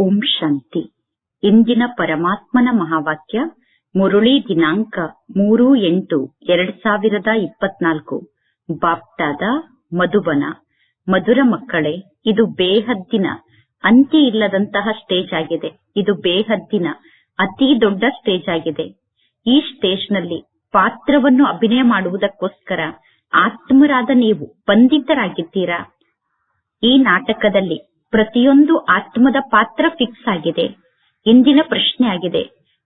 ಓಂ ಶಾಂತಿ. ಇಂದಿನ ಪರಮಾತ್ಮನ ಮಹಾವಾಕ್ಯ, ಮುರುಳಿ ದಿನಾಂಕ ಮೂರು ಎಂಟು ಎರಡ್ ಸಾವಿರದ ಇಪ್ಪತ್ನಾಲ್ಕು. ಬಾಪ್ತಾದ ಮಧುಬನ. ಮಧುರ ಮಕ್ಕಳೇ, ಇದು ಬೇಹದ್ದಿನ ಅಂತ್ಯ ಇಲ್ಲದಂತಹ ಸ್ಟೇಜ್ ಆಗಿದೆ. ಇದು ಬೇಹದ್ದಿನ ಅತಿ ದೊಡ್ಡ ಸ್ಟೇಜ್ ಆಗಿದೆ. ಈ ಸ್ಟೇಜ್ನಲ್ಲಿ ಪಾತ್ರವನ್ನು ಅಭಿನಯ ಮಾಡುವುದಕ್ಕೋಸ್ಕರ ಆತ್ಮರಾದ ನೀವು ಬಂಧಿತರಾಗಿದ್ದೀರಾ? ಈ ನಾಟಕದಲ್ಲಿ ಪ್ರತಿಯೊಂದು ಆತ್ಮದ ಪಾತ್ರ ಫಿಕ್ಸ್ ಆಗಿದೆ. ಇಂದಿನ ಪ್ರಶ್ನೆ ಆಗಿದೆ.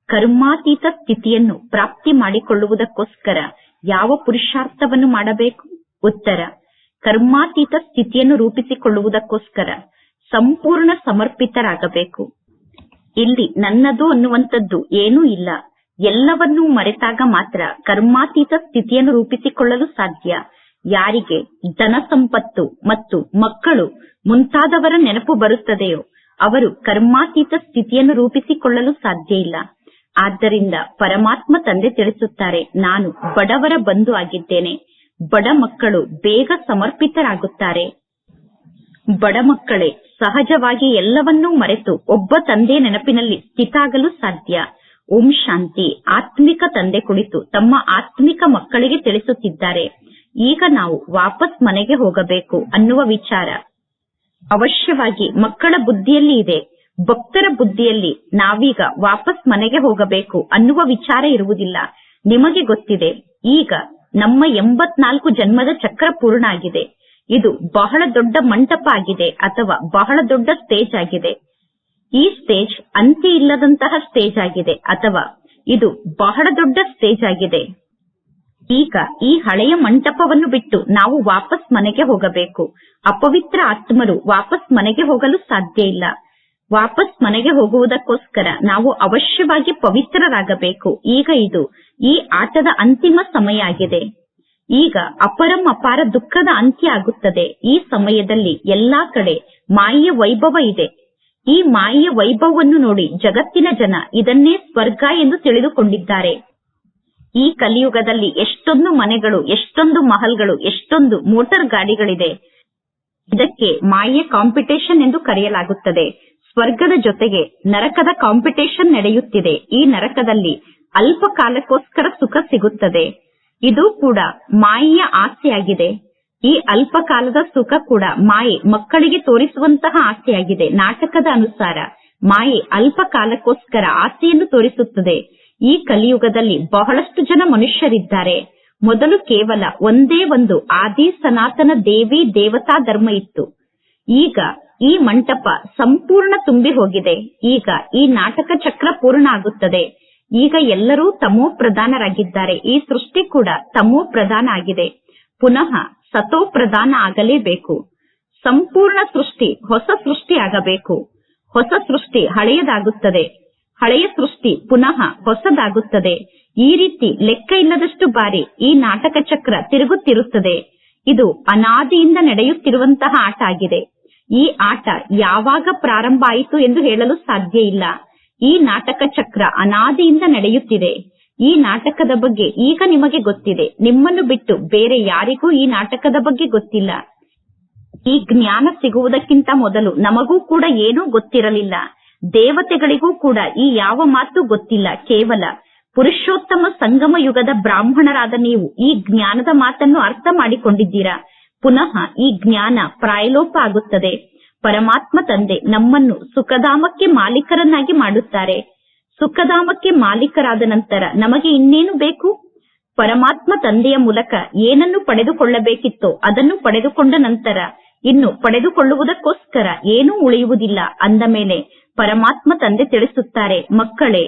ಕರ್ಮಾತೀತ ಸ್ಥಿತಿಯನ್ನು ಪ್ರಾಪ್ತಿ ಮಾಡಿಕೊಳ್ಳುವುದಕ್ಕೋಸ್ಕರ ಯಾವ ಪುರುಷಾರ್ಥವನ್ನು ಮಾಡಬೇಕು? ಉತ್ತರ. ಕರ್ಮಾತೀತ ಸ್ಥಿತಿಯನ್ನು ರೂಪಿಸಿಕೊಳ್ಳುವುದಕ್ಕೋಸ್ಕರ ಸಂಪೂರ್ಣ ಸಮರ್ಪಿತರಾಗಬೇಕು. ಇಲ್ಲಿ ನನ್ನದು ಅನ್ನುವಂಥದ್ದು ಏನೂ ಇಲ್ಲ. ಎಲ್ಲವನ್ನೂ ಮರೆತಾಗ ಮಾತ್ರ ಕರ್ಮಾತೀತ ಸ್ಥಿತಿಯನ್ನು ರೂಪಿಸಿಕೊಳ್ಳಲು ಸಾಧ್ಯ. ಯಾರಿಗೆ ಧನ ಸಂಪತ್ತು ಮತ್ತು ಮಕ್ಕಳು ಮುಂತಾದವರ ನೆನಪು ಬರುತ್ತದೆಯೋ ಅವರು ಕರ್ಮಾತೀತ ಸ್ಥಿತಿಯನ್ನು ರೂಪಿಸಿಕೊಳ್ಳಲು ಸಾಧ್ಯ ಇಲ್ಲ. ಆದ್ದರಿಂದ ಪರಮಾತ್ಮ ತಂದೆ ತಿಳಿಸುತ್ತಾರೆ, ನಾನು ಬಡವರ ಬಂಧು ಆಗಿದ್ದೇನೆ, ಬಡ ಮಕ್ಕಳು ಬೇಗ ಸಮರ್ಪಿತರಾಗುತ್ತಾರೆ. ಬಡ ಮಕ್ಕಳೇ, ಸಹಜವಾಗಿ ಎಲ್ಲವನ್ನೂ ಮರೆತು ಒಬ್ಬ ತಂದೆ ನೆನಪಿನಲ್ಲಿ ಸ್ಥಿತಾಗಲು ಸಾಧ್ಯ. ಓಂ ಶಾಂತಿ, ಆತ್ಮಿಕ ತಂದೆ ಕುಳಿತು ತಮ್ಮ ಆತ್ಮಿಕ ಮಕ್ಕಳಿಗೆ ತಿಳಿಸುತ್ತಿದ್ದಾರೆ. ಈಗ ನಾವು ವಾಪಸ್ ಮನೆಗೆ ಹೋಗಬೇಕು ಅನ್ನುವ ವಿಚಾರ. ಅವಶ್ಯವಾಗಿ ಮಕ್ಕಳ ಬುದ್ಧಿಯಲ್ಲಿ ಇದೆ. ಭಕ್ತರ ಬುದ್ಧಿಯಲ್ಲಿ ನಾವೀಗ ವಾಪಸ್ ಮನೆಗೆ ಹೋಗಬೇಕು ಅನ್ನುವ ವಿಚಾರ ಇರುವುದಿಲ್ಲ. ನಿಮಗೆ ಗೊತ್ತಿದೆ, ಈಗ ನಮ್ಮ ಎಂಬತ್ನಾಲ್ಕು ಜನ್ಮದ ಚಕ್ರ ಪೂರ್ಣ ಆಗಿದೆ. ಇದು ಬಹಳ ದೊಡ್ಡ ಮಂಟಪ ಆಗಿದೆ ಅಥವಾ ಬಹಳ ದೊಡ್ಡ ಸ್ಟೇಜ್ ಆಗಿದೆ. ಈ ಸ್ಟೇಜ್ ಅಂತ್ಯ ಇಲ್ಲದಂತಹ ಸ್ಟೇಜ್ ಆಗಿದೆ ಅಥವಾ ಇದು ಬಹಳ ದೊಡ್ಡ ಸ್ಟೇಜ್ ಆಗಿದೆ. ಈಗ ಈ ಹಳೆಯ ಮಂಟಪವನ್ನು ಬಿಟ್ಟು ನಾವು ವಾಪಸ್ ಮನೆಗೆ ಹೋಗಬೇಕು. ಅಪವಿತ್ರ ಆತ್ಮರು ವಾಪಸ್ ಮನೆಗೆ ಹೋಗಲು ಸಾಧ್ಯ ಇಲ್ಲ. ವಾಪಸ್ ಮನೆಗೆ ಹೋಗುವುದಕ್ಕೋಸ್ಕರ ನಾವು ಅವಶ್ಯವಾಗಿ ಪವಿತ್ರರಾಗಬೇಕು. ಈಗ ಇದು ಈ ಆಟದ ಅಂತಿಮ ಸಮಯ ಆಗಿದೆ. ಈಗ ಅಪರಂ ಅಪಾರ ದುಃಖದ ಅಂತ್ಯ ಆಗುತ್ತದೆ. ಈ ಸಮಯದಲ್ಲಿ ಎಲ್ಲಾ ಕಡೆ ಮಾಯೆಯ ವೈಭವ ಇದೆ. ಈ ಮಾಯೆಯ ವೈಭವವನ್ನು ನೋಡಿ ಜಗತ್ತಿನ ಜನ ಇದನ್ನೇ ಸ್ವರ್ಗ ಎಂದು ತಿಳಿದುಕೊಂಡಿದ್ದಾರೆ. ಈ ಕಲಿಯುಗದಲ್ಲಿ ಎಷ್ಟೊಂದು ಮನೆಗಳು, ಎಷ್ಟೊಂದು ಮಹಲ್ಗಳು, ಎಷ್ಟೊಂದು ಮೋಟಾರ್ ಗಾಡಿಗಳಿದೆ. ಇದಕ್ಕೆ ಮಾಯೆ ಕಾಂಪಿಟೇಷನ್ ಎಂದು ಕರೆಯಲಾಗುತ್ತದೆ. ಸ್ವರ್ಗದ ಜೊತೆಗೆ ನರಕದ ಕಾಂಪಿಟೇಷನ್ ನಡೆಯುತ್ತಿದೆ. ಈ ನರಕದಲ್ಲಿ ಅಲ್ಪ ಕಾಲಕ್ಕೋಸ್ಕರ ಸುಖ ಸಿಗುತ್ತದೆ. ಇದು ಕೂಡ ಮಾಯೆಯ ಆಸೆಯಾಗಿದೆ. ಈ ಅಲ್ಪ ಕಾಲದ ಸುಖ ಕೂಡ ಮಾಯೆ ಮಕ್ಕಳಿಗೆ ತೋರಿಸುವಂತಹ ಆಸೆಯಾಗಿದೆ. ನಾಟಕದ ಅನುಸಾರ ಮಾಯೆ ಅಲ್ಪ ಕಾಲಕ್ಕೋಸ್ಕರ ಆಸೆಯನ್ನು ತೋರಿಸುತ್ತದೆ. ಈ ಕಲಿಯುಗದಲ್ಲಿ ಬಹಳಷ್ಟು ಜನ ಮನುಷ್ಯರಿದ್ದಾರೆ. ಮೊದಲು ಕೇವಲ ಒಂದೇ ಒಂದು ಆದಿ ಸನಾತನ ದೇವಿ ದೇವತಾ ಧರ್ಮ ಇತ್ತು. ಈಗ ಈ ಮಂಟಪ ಸಂಪೂರ್ಣ ತುಂಬಿ ಹೋಗಿದೆ. ಈಗ ಈ ನಾಟಕ ಚಕ್ರ ಪೂರ್ಣ ಆಗುತ್ತದೆ. ಈಗ ಎಲ್ಲರೂ ತಮೋ ಪ್ರಧಾನರಾಗಿದ್ದಾರೆ. ಈ ಸೃಷ್ಟಿ ಕೂಡ ತಮೋ ಪ್ರಧಾನ ಆಗಿದೆ. ಪುನಃ ಸತೋ ಪ್ರಧಾನ ಆಗಲೇಬೇಕು. ಸಂಪೂರ್ಣ ಸೃಷ್ಟಿ ಹೊಸ ಸೃಷ್ಟಿ ಆಗಬೇಕು. ಹೊಸ ಸೃಷ್ಟಿ ಹಳೆಯದಾಗುತ್ತದೆ. ಹಳೆಯ ಸೃಷ್ಟಿ ಪುನಃ ಹೊಸದಾಗುತ್ತದೆ. ಈ ರೀತಿ ಲೆಕ್ಕ ಇಲ್ಲದಷ್ಟು ಬಾರಿ ಈ ನಾಟಕ ಚಕ್ರ ತಿರುಗುತ್ತಿರುತ್ತದೆ. ಇದು ಅನಾದಿಯಿಂದ ನಡೆಯುತ್ತಿರುವಂತಹ ಆಟ ಆಗಿದೆ. ಈ ಆಟ ಯಾವಾಗ ಪ್ರಾರಂಭ ಆಯಿತು ಎಂದು ಹೇಳಲು ಸಾಧ್ಯ ಇಲ್ಲ. ಈ ನಾಟಕ ಚಕ್ರ ಅನಾದಿಯಿಂದ ನಡೆಯುತ್ತಿದೆ. ಈ ನಾಟಕದ ಬಗ್ಗೆ ಈಗ ನಿಮಗೆ ಗೊತ್ತಿದೆ. ನಿಮ್ಮನ್ನು ಬಿಟ್ಟು ಬೇರೆ ಯಾರಿಗೂ ಈ ನಾಟಕದ ಬಗ್ಗೆ ಗೊತ್ತಿಲ್ಲ. ಈ ಜ್ಞಾನ ಸಿಗುವುದಕ್ಕಿಂತ ಮೊದಲು ನಮಗೂ ಕೂಡ ಏನೂ ಗೊತ್ತಿರಲಿಲ್ಲ. ದೇವತೆಗಳಿಗೂ ಕೂಡ ಈ ಯಾವ ಮಾತು ಗೊತ್ತಿಲ್ಲ. ಕೇವಲ ಪುರುಷೋತ್ತಮ ಸಂಗಮ ಯುಗದ ಬ್ರಾಹ್ಮಣರಾದ ನೀವು ಈ ಜ್ಞಾನದ ಮಾತನ್ನು ಅರ್ಥ ಮಾಡಿಕೊಂಡಿದ್ದೀರಾ? ಪುನಃ ಈ ಜ್ಞಾನ ಪ್ರಾಯಲೋಪ ಆಗುತ್ತದೆ. ಪರಮಾತ್ಮ ತಂದೆ ನಮ್ಮನ್ನು ಸುಖಧಾಮಕ್ಕೆ ಮಾಲೀಕರನ್ನಾಗಿ ಮಾಡುತ್ತಾರೆ. ಸುಖಧಾಮಕ್ಕೆ ಮಾಲೀಕರಾದ ನಂತರ ನಮಗೆ ಇನ್ನೇನು ಬೇಕು? ಪರಮಾತ್ಮ ತಂದೆಯ ಮೂಲಕ ಏನನ್ನು ಪಡೆದುಕೊಳ್ಳಬೇಕಿತ್ತೋ ಅದನ್ನು ಪಡೆದುಕೊಂಡ ನಂತರ ಇನ್ನು ಪಡೆದುಕೊಳ್ಳುವುದಕ್ಕೋಸ್ಕರ ಏನೂ ಉಳಿಯುವುದಿಲ್ಲ. ಅಂದ ಮೇಲೆ ಪರಮಾತ್ಮ ತಂದೆ ತಿಳಿಸುತ್ತಾರೆ, ಮಕ್ಕಳೇ,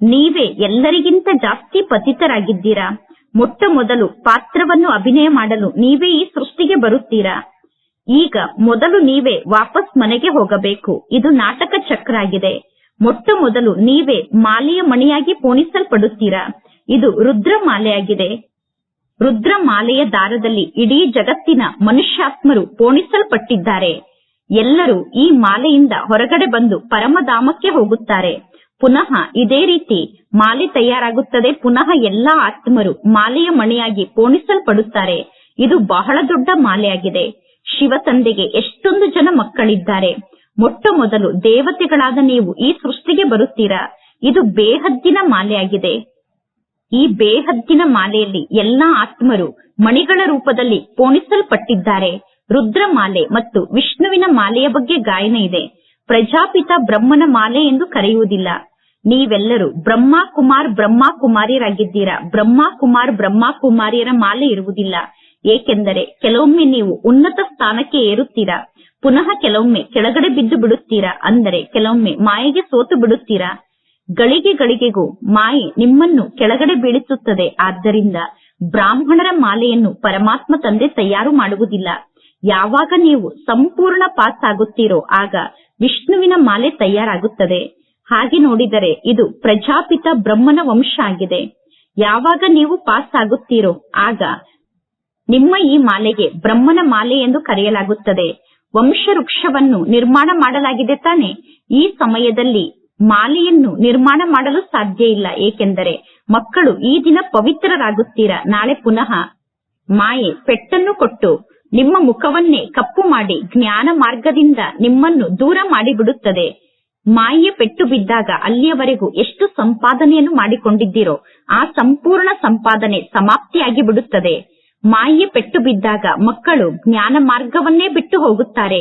ನೀವೇ ಎಲ್ಲರಿಗಿಂತ ಜಾಸ್ತಿ ಪತಿತರಾಗಿದ್ದೀರಾ? ಮೊಟ್ಟ ಮೊದಲು ಪಾತ್ರವನ್ನು ಅಭಿನಯ ಮಾಡಲು ನೀವೇ ಈ ಸೃಷ್ಟಿಗೆ ಬರುತ್ತೀರಾ? ಈಗ ಮೊದಲು ನೀವೇ ವಾಪಸ್ ಮನೆಗೆ ಹೋಗಬೇಕು, ಇದು ನಾಟಕ ಚಕ್ರ ಆಗಿದೆ. ಮೊಟ್ಟ ಮೊದಲು ನೀವೇ ಮಾಲೆಯ ಮಣಿಯಾಗಿ ಪೋಣಿಸಲ್ಪಡುತ್ತೀರಾ? ಇದು ರುದ್ರ ಮಾಲೆಯಾಗಿದೆ ರುದ್ರ ಮಾಲೆಯ ದಾರದಲ್ಲಿ ಇಡೀ ಜಗತ್ತಿನ ಮನುಷ್ಯಾತ್ಮರು ಪೋಣಿಸಲ್ಪಟ್ಟಿದ್ದಾರೆ. ಎಲ್ಲರೂ ಈ ಮಾಲೆಯಿಂದ ಹೊರಗಡೆ ಬಂದು ಪರಮಧಾಮಕ್ಕೆ ಹೋಗುತ್ತಾರೆ. ಪುನಃ ಇದೇ ರೀತಿ ಮಾಲೆ ತಯಾರಾಗುತ್ತದೆ. ಪುನಃ ಎಲ್ಲಾ ಆತ್ಮರು ಮಾಲೆಯ ಮಣಿಯಾಗಿ ಪೋಣಿಸಲ್ಪಡುತ್ತಾರೆ. ಇದು ಬಹಳ ದೊಡ್ಡ ಮಾಲೆಯಾಗಿದೆ. ಶಿವ ತಂದೆಗೆ ಎಷ್ಟೊಂದು ಜನ ಮಕ್ಕಳಿದ್ದಾರೆ. ಮೊಟ್ಟ ಮೊದಲು ದೇವತೆಗಳಾದ ನೀವು ಈ ಸೃಷ್ಟಿಗೆ ಬರುತ್ತೀರಾ? ಇದು ಬೇಹದ್ದಿನ ಮಾಲೆಯಾಗಿದೆ. ಈ ಬೇಹದ್ದಿನ ಮಾಲೆಯಲ್ಲಿ ಎಲ್ಲಾ ಆತ್ಮರು ಮಣಿಗಳ ರೂಪದಲ್ಲಿ ಪೋಣಿಸಲ್ಪಟ್ಟಿದ್ದಾರೆ. ರುದ್ರ ಮಾಲೆ ಮತ್ತು ವಿಷ್ಣುವಿನ ಮಾಲೆಯ ಬಗ್ಗೆ ಗಾಯನ ಇದೆ. ಪ್ರಜಾಪಿತ ಬ್ರಹ್ಮನ ಮಾಲೆ ಎಂದು ಕರೆಯುವುದಿಲ್ಲ. ನೀವೆಲ್ಲರೂ ಬ್ರಹ್ಮ ಕುಮಾರ್ ಬ್ರಹ್ಮ ಕುಮಾರಿಯರಾಗಿದ್ದೀರಾ? ಬ್ರಹ್ಮ ಕುಮಾರ್ ಬ್ರಹ್ಮ ಕುಮಾರಿಯರ ಮಾಲೆ ಇರುವುದಿಲ್ಲ. ಏಕೆಂದರೆ ಕೆಲವೊಮ್ಮೆ ನೀವು ಉನ್ನತ ಸ್ಥಾನಕ್ಕೆ ಏರುತ್ತೀರಾ? ಪುನಃ ಕೆಲವೊಮ್ಮೆ ಕೆಳಗಡೆ ಬಿದ್ದು ಬಿಡುತ್ತೀರಾ? ಅಂದರೆ ಕೆಲವೊಮ್ಮೆ ಮಾಯೆಗೆ ಸೋತು ಬಿಡುತ್ತೀರಾ? ಗಳಿಗೆ ಗಳಿಗೆಗೂ ಮಾಯೆ ನಿಮ್ಮನ್ನು ಕೆಳಗಡೆ ಬೀಳಿಸುತ್ತದೆ. ಆದ್ದರಿಂದ ಬ್ರಾಹ್ಮಣರ ಮಾಲೆಯನ್ನು ಪರಮಾತ್ಮ ತಂದೆ ತಯಾರು ಮಾಡುವುದಿಲ್ಲ. ಯಾವಾಗ ನೀವು ಸಂಪೂರ್ಣ ಪಾಸ್ ಆಗುತ್ತೀರೋ ಆಗ ವಿಷ್ಣುವಿನ ಮಾಲೆ ತಯಾರಾಗುತ್ತದೆ. ಹಾಗೆ ನೋಡಿದರೆ ಇದು ಪ್ರಜಾಪಿತ ಬ್ರಹ್ಮನ ವಂಶ ಆಗಿದೆ. ಯಾವಾಗ ನೀವು ಪಾಸ್ ಆಗುತ್ತೀರೋ ಆಗ ನಿಮ್ಮ ಈ ಮಾಲೆಗೆ ಬ್ರಹ್ಮನ ಮಾಲೆ ಎಂದು ಕರೆಯಲಾಗುತ್ತದೆ. ವಂಶ ವೃಕ್ಷವನ್ನು ನಿರ್ಮಾಣ ಮಾಡಲಾಗಿದೆ ತಾನೆ. ಈ ಸಮಯದಲ್ಲಿ ಮಾಲೆಯನ್ನು ನಿರ್ಮಾಣ ಮಾಡಲು ಸಾಧ್ಯ ಇಲ್ಲ. ಏಕೆಂದರೆ ಮಕ್ಕಳು ಈ ದಿನ ಪವಿತ್ರರಾಗುತ್ತೀರಾ? ನಾಳೆ ಪುನಃ ಮಾಯೆ ಪೆಟ್ಟನ್ನು ಕೊಟ್ಟು ನಿಮ್ಮ ಮುಖವನ್ನೇ ಕಪ್ಪು ಮಾಡಿ ಜ್ಞಾನ ಮಾರ್ಗದಿಂದ ನಿಮ್ಮನ್ನು ದೂರ ಮಾಡಿಬಿಡುತ್ತದೆ. ಮಾಯೆ ಪೆಟ್ಟು ಬಿದ್ದಾಗ ಅಲ್ಲಿಯವರೆಗೂ ಎಷ್ಟು ಸಂಪಾದನೆಯನ್ನು ಮಾಡಿಕೊಂಡಿದ್ದೀರೋ ಆ ಸಂಪೂರ್ಣ ಸಂಪಾದನೆ ಸಮಾಪ್ತಿಯಾಗಿ ಬಿಡುತ್ತದೆ ಮಾಯೆ ಪೆಟ್ಟು ಬಿದ್ದಾಗ ಮಕ್ಕಳು ಜ್ಞಾನ ಮಾರ್ಗವನ್ನೇ ಬಿಟ್ಟು ಹೋಗುತ್ತಾರೆ.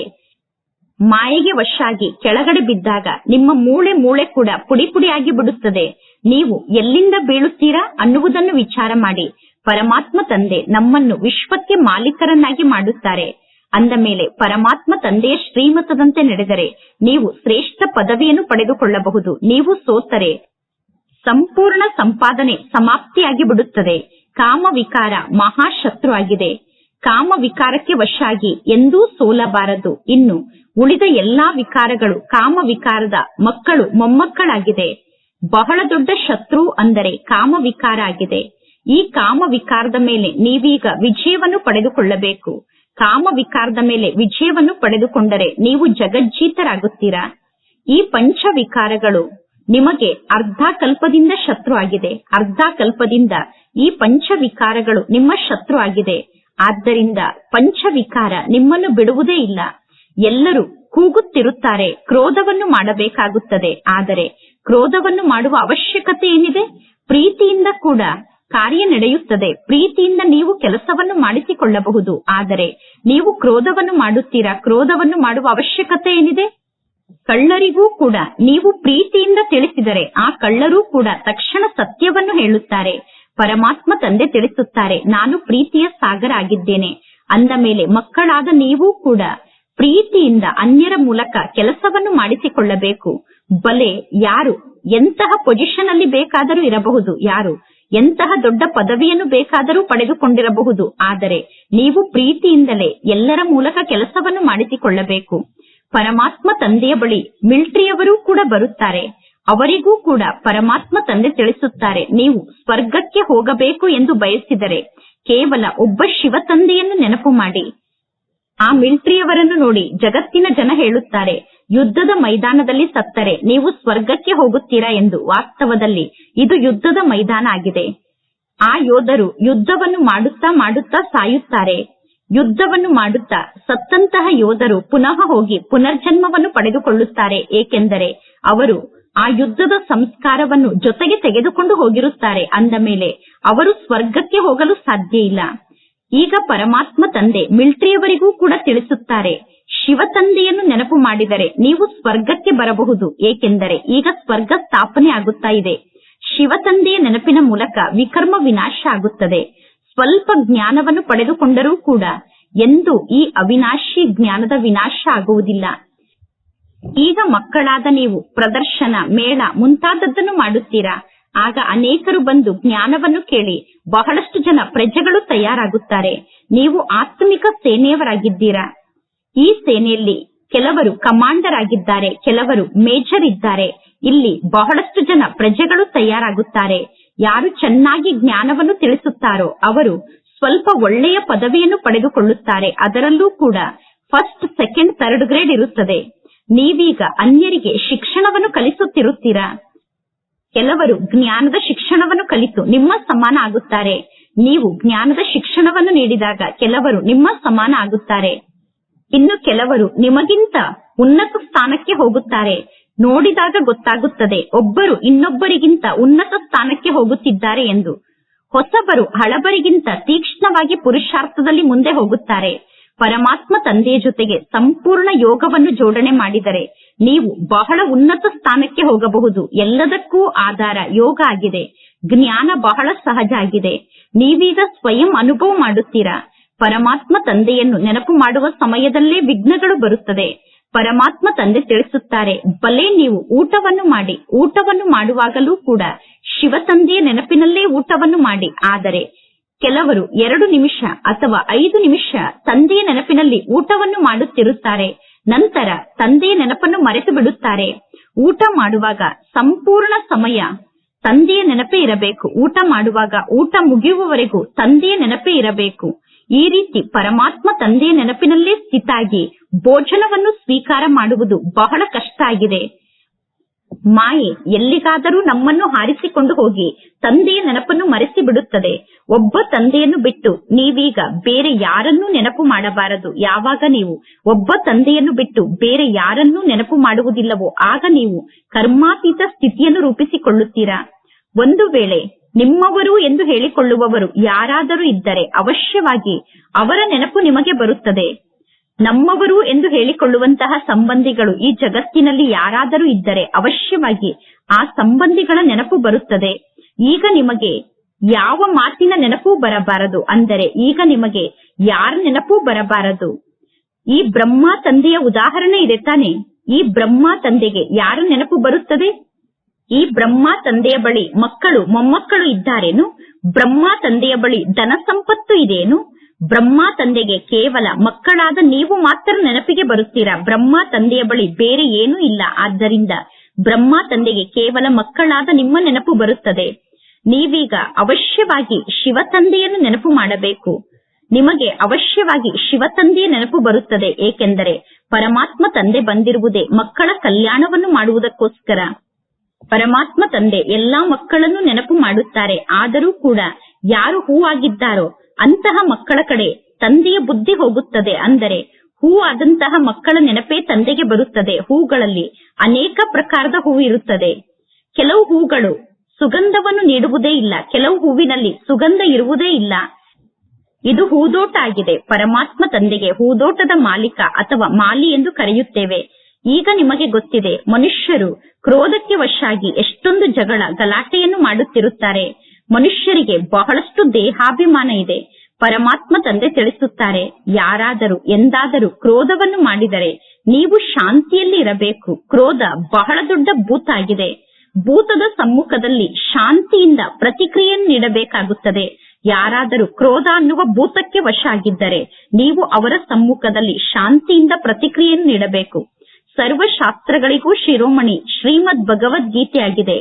ಮಾಯೆಗೆ ವಶಾಗಿ ಕೆಳಗಡೆ ಬಿದ್ದಾಗ ನಿಮ್ಮ ಮೂಳೆ ಮೂಳೆ ಕೂಡ ಪುಡಿ ಪುಡಿಯಾಗಿ ಬಿಡುತ್ತದೆ ನೀವು ಎಲ್ಲಿಂದ ಬೀಳುತ್ತೀರಾ ಅನ್ನುವುದನ್ನು ವಿಚಾರ ಮಾಡಿ. ಪರಮಾತ್ಮ ತಂದೆ ನಮ್ಮನ್ನು ವಿಶ್ವಕ್ಕೆ ಮಾಲೀಕರನ್ನಾಗಿ ಮಾಡುತ್ತಾರೆ. ಅಂದ ಮೇಲೆ ಪರಮಾತ್ಮ ತಂದೆಯ ಶ್ರೀಮತದಂತೆ ನಡೆದರೆ ನೀವು ಶ್ರೇಷ್ಠ ಪದವಿಯನ್ನು ಪಡೆದುಕೊಳ್ಳಬಹುದು. ನೀವು ಸೋತರೆ. ಸಂಪೂರ್ಣ ಸಂಪಾದನೆ ಸಮಾಪ್ತಿಯಾಗಿ ಬಿಡುತ್ತದೆ ಕಾಮ ವಿಕಾರ ಮಹಾಶತ್ರು ಆಗಿದೆ. ಕಾಮ ವಿಕಾರಕ್ಕೆ ವಶಾಗಿ ಎಂದೂ ಸೋಲಬಾರದು. ಇನ್ನು ಉಳಿದ ಎಲ್ಲಾ ವಿಕಾರಗಳು ಕಾಮ ವಿಕಾರದ ಮಕ್ಕಳು ಮೊಮ್ಮಕ್ಕಳಾಗಿದೆ. ಬಹಳ ದೊಡ್ಡ ಶತ್ರು ಅಂದರೆ ಕಾಮ ವಿಕಾರ ಆಗಿದೆ. ಈ ಕಾಮ ವಿಕಾರದ ಮೇಲೆ ನೀವೀಗ ವಿಜಯವನ್ನು ಪಡೆದುಕೊಳ್ಳಬೇಕು. ಕಾಮ ವಿಕಾರದ ಮೇಲೆ ವಿಜಯವನ್ನು ಪಡೆದುಕೊಂಡರೆ ನೀವು ಜಗಜ್ಜೀತರಾಗುತ್ತೀರಾ? ಈ ಪಂಚ ವಿಕಾರಗಳು ನಿಮಗೆ ಅರ್ಧ ಕಲ್ಪದಿಂದ ಶತ್ರು ಆಗಿದೆ ಅರ್ಧ ಕಲ್ಪದಿಂದ ಈ ಪಂಚ ವಿಕಾರಗಳು ನಿಮ್ಮ ಶತ್ರು ಆಗಿದೆ ಆದ್ದರಿಂದ ಪಂಚ ವಿಕಾರ ನಿಮ್ಮನ್ನು ಬಿಡುವುದೇ ಇಲ್ಲ. ಎಲ್ಲರೂ ಕೂಗುತ್ತಿರುತ್ತಾರೆ. ಕ್ರೋಧವನ್ನು ಮಾಡಬೇಕಾಗುತ್ತದೆ. ಆದರೆ ಕ್ರೋಧವನ್ನು ಮಾಡುವ ಅವಶ್ಯಕತೆ ಏನಿದೆ? ಪ್ರೀತಿಯಿಂದ ಕೂಡ ಕಾರ್ಯ ನಡೆಯುತ್ತದೆ. ಪ್ರೀತಿಯಿಂದ ನೀವು ಕೆಲಸವನ್ನು ಮಾಡಿಸಿಕೊಳ್ಳಬಹುದು. ಆದರೆ ನೀವು ಕ್ರೋಧವನ್ನು ಮಾಡುತ್ತೀರಾ? ಕ್ರೋಧವನ್ನು ಮಾಡುವ ಅವಶ್ಯಕತೆ ಏನಿದೆ? ಕಳ್ಳರಿಗೂ ಕೂಡ. ನೀವು ಪ್ರೀತಿಯಿಂದ ತಿಳಿಸಿದರೆ ಆ ಕಳ್ಳರೂ ಕೂಡ ತಕ್ಷಣ ಸತ್ಯವನ್ನು ಹೇಳುತ್ತಾರೆ. ಪರಮಾತ್ಮ ತಂದೆ ತಿಳಿಸುತ್ತಾರೆ, ನಾನು ಪ್ರೀತಿಯ ಸಾಗರ ಆಗಿದ್ದೇನೆ. ಅಂದ ಮೇಲೆ ಮಕ್ಕಳಾದ ನೀವು ಕೂಡ ಪ್ರೀತಿಯಿಂದ ಅನ್ಯರ ಮೂಲಕ ಕೆಲಸವನ್ನು ಮಾಡಿಸಿಕೊಳ್ಳಬೇಕು. ಬಲೆ, ಯಾರು? ಎಂತಹ ಪೊಸಿಷನ್ ಅಲ್ಲಿ ಬೇಕಾದರೂ ಇರಬಹುದು. ಯಾರು? ಎಂತಹ ದೊಡ್ಡ ಪದವಿಯನ್ನು ಬೇಕಾದರೂ ಪಡೆದುಕೊಂಡಿರಬಹುದು. ಆದರೆ ನೀವು ಪ್ರೀತಿಯಿಂದಲೇ ಎಲ್ಲರ ಮೂಲಕ ಕೆಲಸವನ್ನು ಮಾಡಿಸಿಕೊಳ್ಳಬೇಕು. ಪರಮಾತ್ಮ ತಂದೆಯ ಬಳಿ ಮಿಲಿಟರಿಯವರೂ ಕೂಡ ಬರುತ್ತಾರೆ. ಅವರಿಗೂ ಕೂಡ ಪರಮಾತ್ಮ ತಂದೆ ತಿಳಿಸುತ್ತಾರೆ, ನೀವು ಸ್ವರ್ಗಕ್ಕೆ ಹೋಗಬೇಕು ಎಂದು ಬಯಸಿದರೆ. ಕೇವಲ ಒಬ್ಬ ಶಿವ ತಂದೆಯನ್ನು ನೆನಪು ಮಾಡಿ. ಆ ಮಿಲ್ಟ್ರಿಯವರನ್ನು ನೋಡಿ ಜಗತ್ತಿನ ಜನ ಹೇಳುತ್ತಾರೆ ಯುದ್ಧದ ಮೈದಾನದಲ್ಲಿ ಸತ್ತರೆ, ನೀವು ಸ್ವರ್ಗಕ್ಕೆ ಹೋಗುತ್ತೀರಾ ಎಂದು ವಾಸ್ತವದಲ್ಲಿ ಇದು ಯುದ್ಧದ ಮೈದಾನ ಆಗಿದೆ. ಆ ಯೋಧರು ಯುದ್ಧವನ್ನು ಮಾಡುತ್ತಾ ಮಾಡುತ್ತಾ ಸಾಯುತ್ತಾರೆ. ಯುದ್ಧವನ್ನು ಮಾಡುತ್ತಾ ಸತ್ತಂತಹ ಯೋಧರು ಪುನಃ ಹೋಗಿ ಪುನರ್ಜನ್ಮವನ್ನು ಪಡೆದುಕೊಳ್ಳುತ್ತಾರೆ. ಏಕೆಂದರೆ ಅವರು ಆ ಯುದ್ಧದ ಸಂಸ್ಕಾರವನ್ನು ಜೊತೆಗೆ ತೆಗೆದುಕೊಂಡು ಹೋಗಿರುತ್ತಾರೆ. ಅಂದ ಮೇಲೆ ಅವರು ಸ್ವರ್ಗಕ್ಕೆ ಹೋಗಲು ಸಾಧ್ಯ ಇಲ್ಲ. ಈಗ ಪರಮಾತ್ಮ ತಂದೆ ಮಿಲಿಟರಿಯವರಿಗೂ ಕೂಡ ತಿಳಿಸುತ್ತಾರೆ. ಶಿವ ತಂದೆಯನ್ನು ನೆನಪು ಮಾಡಿದರೆ ನೀವು ಸ್ವರ್ಗಕ್ಕೆ ಬರಬಹುದು. ಏಕೆಂದರೆ ಈಗ ಸ್ವರ್ಗ ಸ್ಥಾಪನೆ ಆಗುತ್ತಾ ಇದೆ. ಶಿವತಂದೆಯ ನೆನಪಿನ ಮೂಲಕ ವಿಕರ್ಮ ವಿನಾಶ ಆಗುತ್ತದೆ. ಸ್ವಲ್ಪ ಜ್ಞಾನವನ್ನು ಪಡೆದುಕೊಂಡರೂ ಕೂಡ ಎಂದು ಈ ಅವಿನಾಶಿ ಜ್ಞಾನದ ವಿನಾಶ ಆಗುವುದಿಲ್ಲ. ಈಗ ಮಕ್ಕಳಾದ ನೀವು ಪ್ರದರ್ಶನ, ಮೇಳ ಮುಂತಾದದ್ದನ್ನು ಮಾಡುತ್ತೀರಾ? ಆಗ ಅನೇಕರು ಬಂದು ಜ್ಞಾನವನ್ನು ಕೇಳಿ ಬಹಳಷ್ಟು ಜನ ಪ್ರಜೆಗಳು ತಯಾರಾಗುತ್ತಾರೆ. ನೀವು ಆತ್ಮಿಕ ಸೇನೆಯವರಾಗಿದ್ದೀರಾ? ಈ ಸೇನೆಯಲ್ಲಿ ಕೆಲವರು ಕಮಾಂಡರ್ ಆಗಿದ್ದಾರೆ ಕೆಲವರು ಮೇಜರ್ ಇದ್ದಾರೆ. ಇಲ್ಲಿ ಬಹಳಷ್ಟು ಜನ ಪ್ರಜೆಗಳು ತಯಾರಾಗುತ್ತಾರೆ. ಯಾರು ಚೆನ್ನಾಗಿ ಜ್ಞಾನವನ್ನು ತಿಳಿಸುತ್ತಾರೋ ಅವರು ಸ್ವಲ್ಪ ಒಳ್ಳೆಯ ಪದವಿಯನ್ನು ಪಡೆದುಕೊಳ್ಳುತ್ತಾರೆ. ಅದರಲ್ಲೂ ಕೂಡ ಫಸ್ಟ್ ಸೆಕೆಂಡ್ ಥರ್ಡ್ ಗ್ರೇಡ್ ಇರುತ್ತದೆ. ನೀವೀಗ ಅನ್ಯರಿಗೆ ಶಿಕ್ಷಣವನ್ನು ಕಲಿಸುತ್ತಿರುತ್ತೀರಾ? ಕೆಲವರು ಜ್ಞಾನದ ಶಿಕ್ಷಣವನ್ನು ಕಲಿತು ನಿಮ್ಮ ಸಮಾನ ಆಗುತ್ತಾರೆ. ನೀವು ಜ್ಞಾನದ ಶಿಕ್ಷಣವನ್ನು ನೀಡಿದಾಗ ಕೆಲವರು ನಿಮ್ಮ ಸಮಾನ ಆಗುತ್ತಾರೆ. ಇನ್ನು ಕೆಲವರು ನಿಮಗಿಂತ ಉನ್ನತ ಸ್ಥಾನಕ್ಕೆ ಹೋಗುತ್ತಾರೆ. ನೋಡಿದಾಗ ಗೊತ್ತಾಗುತ್ತದೆ, ಒಬ್ಬರು ಇನ್ನೊಬ್ಬರಿಗಿಂತ ಉನ್ನತ ಸ್ಥಾನಕ್ಕೆ ಹೋಗುತ್ತಿದ್ದಾರೆ ಎಂದು. ಹೊಸಬರು ಹಳಬರಿಗಿಂತ ತೀಕ್ಷ್ಣವಾಗಿ ಪುರುಷಾರ್ಥದಲ್ಲಿ ಮುಂದೆ ಹೋಗುತ್ತಾರೆ. ಪರಮಾತ್ಮ ತಂದೆಯ ಜೊತೆಗೆ ಸಂಪೂರ್ಣ ಯೋಗವನ್ನು ಜೋಡಣೆ ಮಾಡಿದರೆ ನೀವು ಬಹಳ ಉನ್ನತ ಸ್ಥಾನಕ್ಕೆ ಹೋಗಬಹುದು. ಎಲ್ಲದಕ್ಕೂ ಆಧಾರ ಯೋಗ ಆಗಿದೆ. ಜ್ಞಾನ ಬಹಳ ಸಹಜ ಆಗಿದೆ. ನೀವೀಗ ಸ್ವಯಂ ಅನುಭವ ಮಾಡುತ್ತೀರಾ? ಪರಮಾತ್ಮ ತಂದೆಯನ್ನು ನೆನಪು ಮಾಡುವ ಸಮಯದಲ್ಲೇ ವಿಘ್ನಗಳು ಬರುತ್ತದೆ. ಪರಮಾತ್ಮ ತಂದೆ ತಿಳಿಸುತ್ತಾರೆ, ಬಲೆ ನೀವು ಊಟವನ್ನು ಮಾಡಿ, ಊಟವನ್ನು ಮಾಡುವಾಗಲೂ ಕೂಡ ಶಿವ ತಂದೆಯ ನೆನಪಿನಲ್ಲೇ ಊಟವನ್ನು ಮಾಡಿ. ಆದರೆ ಕೆಲವರು ಎರಡು ನಿಮಿಷ ಅಥವಾ ಐದು ನಿಮಿಷ ತಂದೆಯ ನೆನಪಿನಲ್ಲಿ ಊಟವನ್ನು ಮಾಡುತ್ತಿರುತ್ತಾರೆ. ನಂತರ ತಂದೆಯ ನೆನಪನ್ನು ಮರೆತು ಬಿಡುತ್ತಾರೆ. ಊಟ ಮಾಡುವಾಗ ಸಂಪೂರ್ಣ ಸಮಯ ತಂದೆಯ ನೆನಪೇ ಇರಬೇಕು. ಊಟ ಮಾಡುವಾಗ ಊಟ ಮುಗಿಯುವವರೆಗೂ ತಂದೆಯ ನೆನಪೇ ಇರಬೇಕು. ಈ ರೀತಿ ಪರಮಾತ್ಮ ತಂದೆಯ ನೆನಪಿನಲ್ಲೇ ಸ್ಥಿತಾಗಿ ಭೋಜನವನ್ನು ಸ್ವೀಕಾರ ಮಾಡುವುದು ಬಹಳ ಕಷ್ಟ ಆಗಿದೆ. ಮಾಯೆ ಎಲ್ಲಿಗಾದರೂ ನಮ್ಮನ್ನು ಹಾರಿಸಿಕೊಂಡು ಹೋಗಿ ತಂದೆಯ ನೆನಪನ್ನು ಮರೆಸಿ ಬಿಡುತ್ತದೆ. ಒಬ್ಬ ತಂದೆಯನ್ನು ಬಿಟ್ಟು ನೀವೀಗ ಬೇರೆ ಯಾರನ್ನೂ ನೆನಪು ಮಾಡಬಾರದು. ಯಾವಾಗ ನೀವು ಒಬ್ಬ ತಂದೆಯನ್ನು ಬಿಟ್ಟು ಬೇರೆ ಯಾರನ್ನೂ ನೆನಪು ಮಾಡುವುದಿಲ್ಲವೋ ಆಗ ನೀವು ಕರ್ಮಾತೀತ ಸ್ಥಿತಿಯನ್ನು ರೂಪಿಸಿಕೊಳ್ಳುತ್ತೀರಾ. ಒಂದು ವೇಳೆ ನಿಮ್ಮವರು ಎಂದು ಹೇಳಿಕೊಳ್ಳುವವರು ಯಾರಾದರೂ ಇದ್ದರೆ ಅವಶ್ಯವಾಗಿ ಅವರ ನೆನಪು ನಿಮಗೆ ಬರುತ್ತದೆ. ನಮ್ಮವರು ಎಂದು ಹೇಳಿಕೊಳ್ಳುವಂತಹ ಸಂಬಂಧಿಗಳು ಈ ಜಗತ್ತಿನಲ್ಲಿ ಯಾರಾದರೂ ಇದ್ದರೆ ಅವಶ್ಯವಾಗಿ ಆ ಸಂಬಂಧಿಗಳ ನೆನಪು ಬರುತ್ತದೆ. ಈಗ ನಿಮಗೆ ಯಾವ ಮಾತಿನ ನೆನಪೂ ಬರಬಾರದು ಅಂದರೆ ಈಗ ನಿಮಗೆ ಯಾರ ನೆನಪೂ ಬರಬಾರದು? ಈ ಬ್ರಹ್ಮ ತಂದೆಯ ಉದಾಹರಣೆ ಇದೆ ತಾನೆ? ಈ ಬ್ರಹ್ಮ ತಂದೆಗೆ ಯಾರ ನೆನಪು ಬರುತ್ತದೆ? ಈ ಬ್ರಹ್ಮ ತಂದೆಯ ಬಳಿ ಮಕ್ಕಳು, ಮೊಮ್ಮಕ್ಕಳು ಇದ್ದಾರೇನು? ಬ್ರಹ್ಮ ತಂದೆಯ ಬಳಿ ಧನ ಸಂಪತ್ತು ಇದೇನು? ಬ್ರಹ್ಮ ತಂದೆಗೆ ಕೇವಲ ಮಕ್ಕಳಾದ ನೀವು ಮಾತ್ರ ನೆನಪಿಗೆ ಬರುತ್ತೀರಾ? ಬ್ರಹ್ಮ ತಂದೆಯ ಬಳಿ ಬೇರೆ ಏನೂ ಇಲ್ಲ. ಆದ್ದರಿಂದ ಬ್ರಹ್ಮ ತಂದೆಗೆ ಕೇವಲ ಮಕ್ಕಳಾದ ನಿಮ್ಮ ನೆನಪು ಬರುತ್ತದೆ. ನೀವೀಗ ಅವಶ್ಯವಾಗಿ ಶಿವ ತಂದೆಯನ್ನು ನೆನಪು ಮಾಡಬೇಕು. ನಿಮಗೆ ಅವಶ್ಯವಾಗಿ ಶಿವ ತಂದೆಯ ನೆನಪು ಬರುತ್ತದೆ. ಏಕೆಂದರೆ ಪರಮಾತ್ಮ ತಂದೆ ಬಂದಿರುವುದೇ ಮಕ್ಕಳ ಕಲ್ಯಾಣವನ್ನು ಮಾಡುವುದಕ್ಕೋಸ್ಕರ. ಪರಮಾತ್ಮ ತಂದೆ ಎಲ್ಲಾ ಮಕ್ಕಳನ್ನು ನೆನಪು ಮಾಡುತ್ತಾರೆ. ಆದರೂ ಕೂಡ ಯಾರು ಹೂ ಆಗಿದ್ದಾರೋ ಅಂತಹ ಮಕ್ಕಳ ಕಡೆ ತಂದೆಯ ಬುದ್ಧಿ ಹೋಗುತ್ತದೆ. ಅಂದರೆ ಹೂ ಆದಂತಹ ಮಕ್ಕಳ ನೆನಪೇ ತಂದೆಗೆ ಬರುತ್ತದೆ. ಹೂಗಳಲ್ಲಿ ಅನೇಕ ಪ್ರಕಾರದ ಹೂ ಇರುತ್ತದೆ. ಕೆಲವು ಹೂಗಳು ಸುಗಂಧವನ್ನು ನೀಡುವುದೇ ಇಲ್ಲ. ಕೆಲವು ಹೂವಿನಲ್ಲಿ ಸುಗಂಧ ಇರುವುದೇ ಇಲ್ಲ. ಇದು ಹೂದೋಟ ಆಗಿದೆ. ಪರಮಾತ್ಮ ತಂದೆಗೆ ಹೂದೋಟದ ಮಾಲೀಕ ಅಥವಾ ಮಾಲಿ ಎಂದು ಕರೆಯುತ್ತೇವೆ. ಈಗ ನಿಮಗೆ ಗೊತ್ತಿದೆ, ಮನುಷ್ಯರು ಕ್ರೋಧಕ್ಕೆ ವಶಾಗಿ ಎಷ್ಟೊಂದು ಜಗಳ, ಗಲಾಟೆಯನ್ನು ಮಾಡುತ್ತಿರುತ್ತಾರೆ. ಮನುಷ್ಯರಿಗೆ ಬಹಳಷ್ಟು ದೇಹಾಭಿಮಾನ ಇದೆ. ಪರಮಾತ್ಮ ತಂದೆ ತಿಳಿಸುತ್ತಾರೆ, ಯಾರಾದರೂ ಎಂದಾದರೂ ಕ್ರೋಧವನ್ನು ಮಾಡಿದರೆ ನೀವು ಶಾಂತಿಯಲ್ಲಿ ಇರಬೇಕು. ಕ್ರೋಧ ಬಹಳ ದೊಡ್ಡ ಭೂತ ಆಗಿದೆ ಭೂತದ ಸಮ್ಮುಖದಲ್ಲಿ ಶಾಂತಿಯಿಂದ ಪ್ರತಿಕ್ರಿಯೆಯನ್ನು ನೀಡಬೇಕಾಗುತ್ತದೆ. ಯಾರಾದರೂ ಕ್ರೋಧ ಅನ್ನುವ ಭೂತಕ್ಕೆ ವಶ ಆಗಿದ್ದರೆ ನೀವು ಅವರ ಸಮ್ಮುಖದಲ್ಲಿ ಶಾಂತಿಯಿಂದ ಪ್ರತಿಕ್ರಿಯೆಯನ್ನು ನೀಡಬೇಕು. ಸರ್ವಶಾಸ್ತ್ರಗಳಿಗೂ ಶಿರೋಮಣಿ ಶ್ರೀಮದ್ ಭಗವದ್ಗೀತೆ ಆಗಿದೆ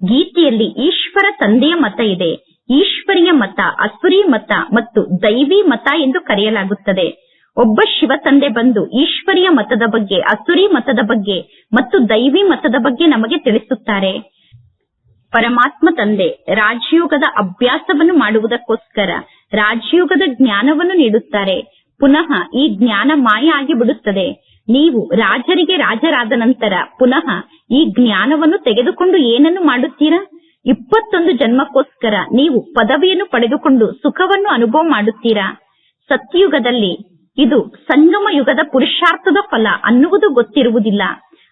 ಗೀತೆಯಲ್ಲಿ ಈಶ್ವರ ತಂದೆಯ ಮತ ಇದೆ. ಈಶ್ವರಿಯ ಮತ, ಅಸುರಿ ಮತ ಮತ್ತು ದೈವಿ ಮತ ಎಂದು ಕರೆಯಲಾಗುತ್ತದೆ. ಒಬ್ಬ ಶಿವ ತಂದೆ ಬಂದು ಈಶ್ವರಿಯ ಮತದ ಬಗ್ಗೆ, ಅಸುರಿ ಮತದ ಬಗ್ಗೆ ಮತ್ತು ದೈವಿ ಮತದ ಬಗ್ಗೆ ನಮಗೆ ತಿಳಿಸುತ್ತಾರೆ. ಪರಮಾತ್ಮ ತಂದೆ, ರಾಜಯೋಗದ ಅಭ್ಯಾಸವನ್ನು ಮಾಡುವುದಕ್ಕೋಸ್ಕರ ರಾಜಯೋಗದ ಜ್ಞಾನವನ್ನು ನೀಡುತ್ತಾರೆ. ಪುನಃ ಈ ಜ್ಞಾನ ಮಾಯ ಆಗಿ ಬಿಡುತ್ತದೆ ನೀವು ರಾಜರಿಗೆ ರಾಜರಾದ ನಂತರ ಪುನಃ ಈ ಜ್ಞಾನವನ್ನು ತೆಗೆದುಕೊಂಡು ಏನನ್ನು ಮಾಡುತ್ತೀರಾ? ಇಪ್ಪತ್ತೊಂದು ಜನ್ಮಕ್ಕೋಸ್ಕರ ನೀವು ಪದವಿಯನ್ನು ಪಡೆದುಕೊಂಡು ಸುಖವನ್ನು ಅನುಭವ ಮಾಡುತ್ತೀರಾ? ಸತ್ಯಯುಗದಲ್ಲಿ ಇದು ಸಂಗಮ ಯುಗದ ಪುರುಷಾರ್ಥದ ಫಲ ಅನ್ನುವುದು ಗೊತ್ತಿರುವುದಿಲ್ಲ.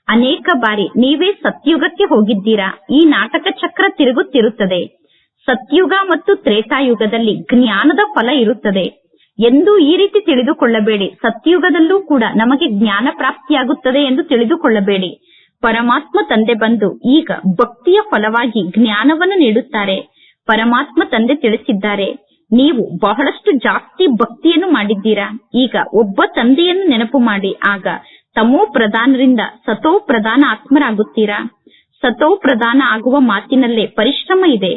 ಅನೇಕ ಬಾರಿ ನೀವೇ ಸತ್ಯುಗಕ್ಕೆ ಹೋಗಿದ್ದೀರಾ? ಈ ನಾಟಕ ಚಕ್ರ ತಿರುಗುತ್ತಿರುತ್ತದೆ. ಸತ್ಯುಗ ಮತ್ತು ತ್ರೇತಾಯುಗದಲ್ಲಿ ಜ್ಞಾನದ ಫಲ ಇರುತ್ತದೆ. ಎಂದು ಈ ರೀತಿ ತಿಳಿದುಕೊಳ್ಳಬೇಡಿ. ಸತ್ಯುಗದಲ್ಲೂ ಕೂಡ ನಮಗೆ ಜ್ಞಾನ ಪ್ರಾಪ್ತಿಯಾಗುತ್ತದೆ ಎಂದು ತಿಳಿದುಕೊಳ್ಳಬೇಡಿ. ಪರಮಾತ್ಮ ತಂದೆ ಬಂದು ಈಗ ಭಕ್ತಿಯ ಫಲವಾಗಿ ಜ್ಞಾನವನ್ನು ನೀಡುತ್ತಾರೆ. ಪರಮಾತ್ಮ ತಂದೆ ತಿಳಿಸಿದ್ದಾರೆ. ನೀವು ಬಹಳಷ್ಟು ಜಾಸ್ತಿ ಭಕ್ತಿಯನ್ನು ಮಾಡಿದ್ದೀರಾ? ಈಗ ಒಬ್ಬ ತಂದೆಯನ್ನು ನೆನಪು ಮಾಡಿ. ಆಗ ತಮೋ ಪ್ರಧಾನರಿಂದ ಸತೋ ಪ್ರಧಾನ ಆತ್ಮರಾಗುತ್ತೀರಾ? ಸತೋ ಪ್ರಧಾನ ಆಗುವ ಮಾತಿನಲ್ಲೇ ಪರಿಶ್ರಮ ಇದೆ.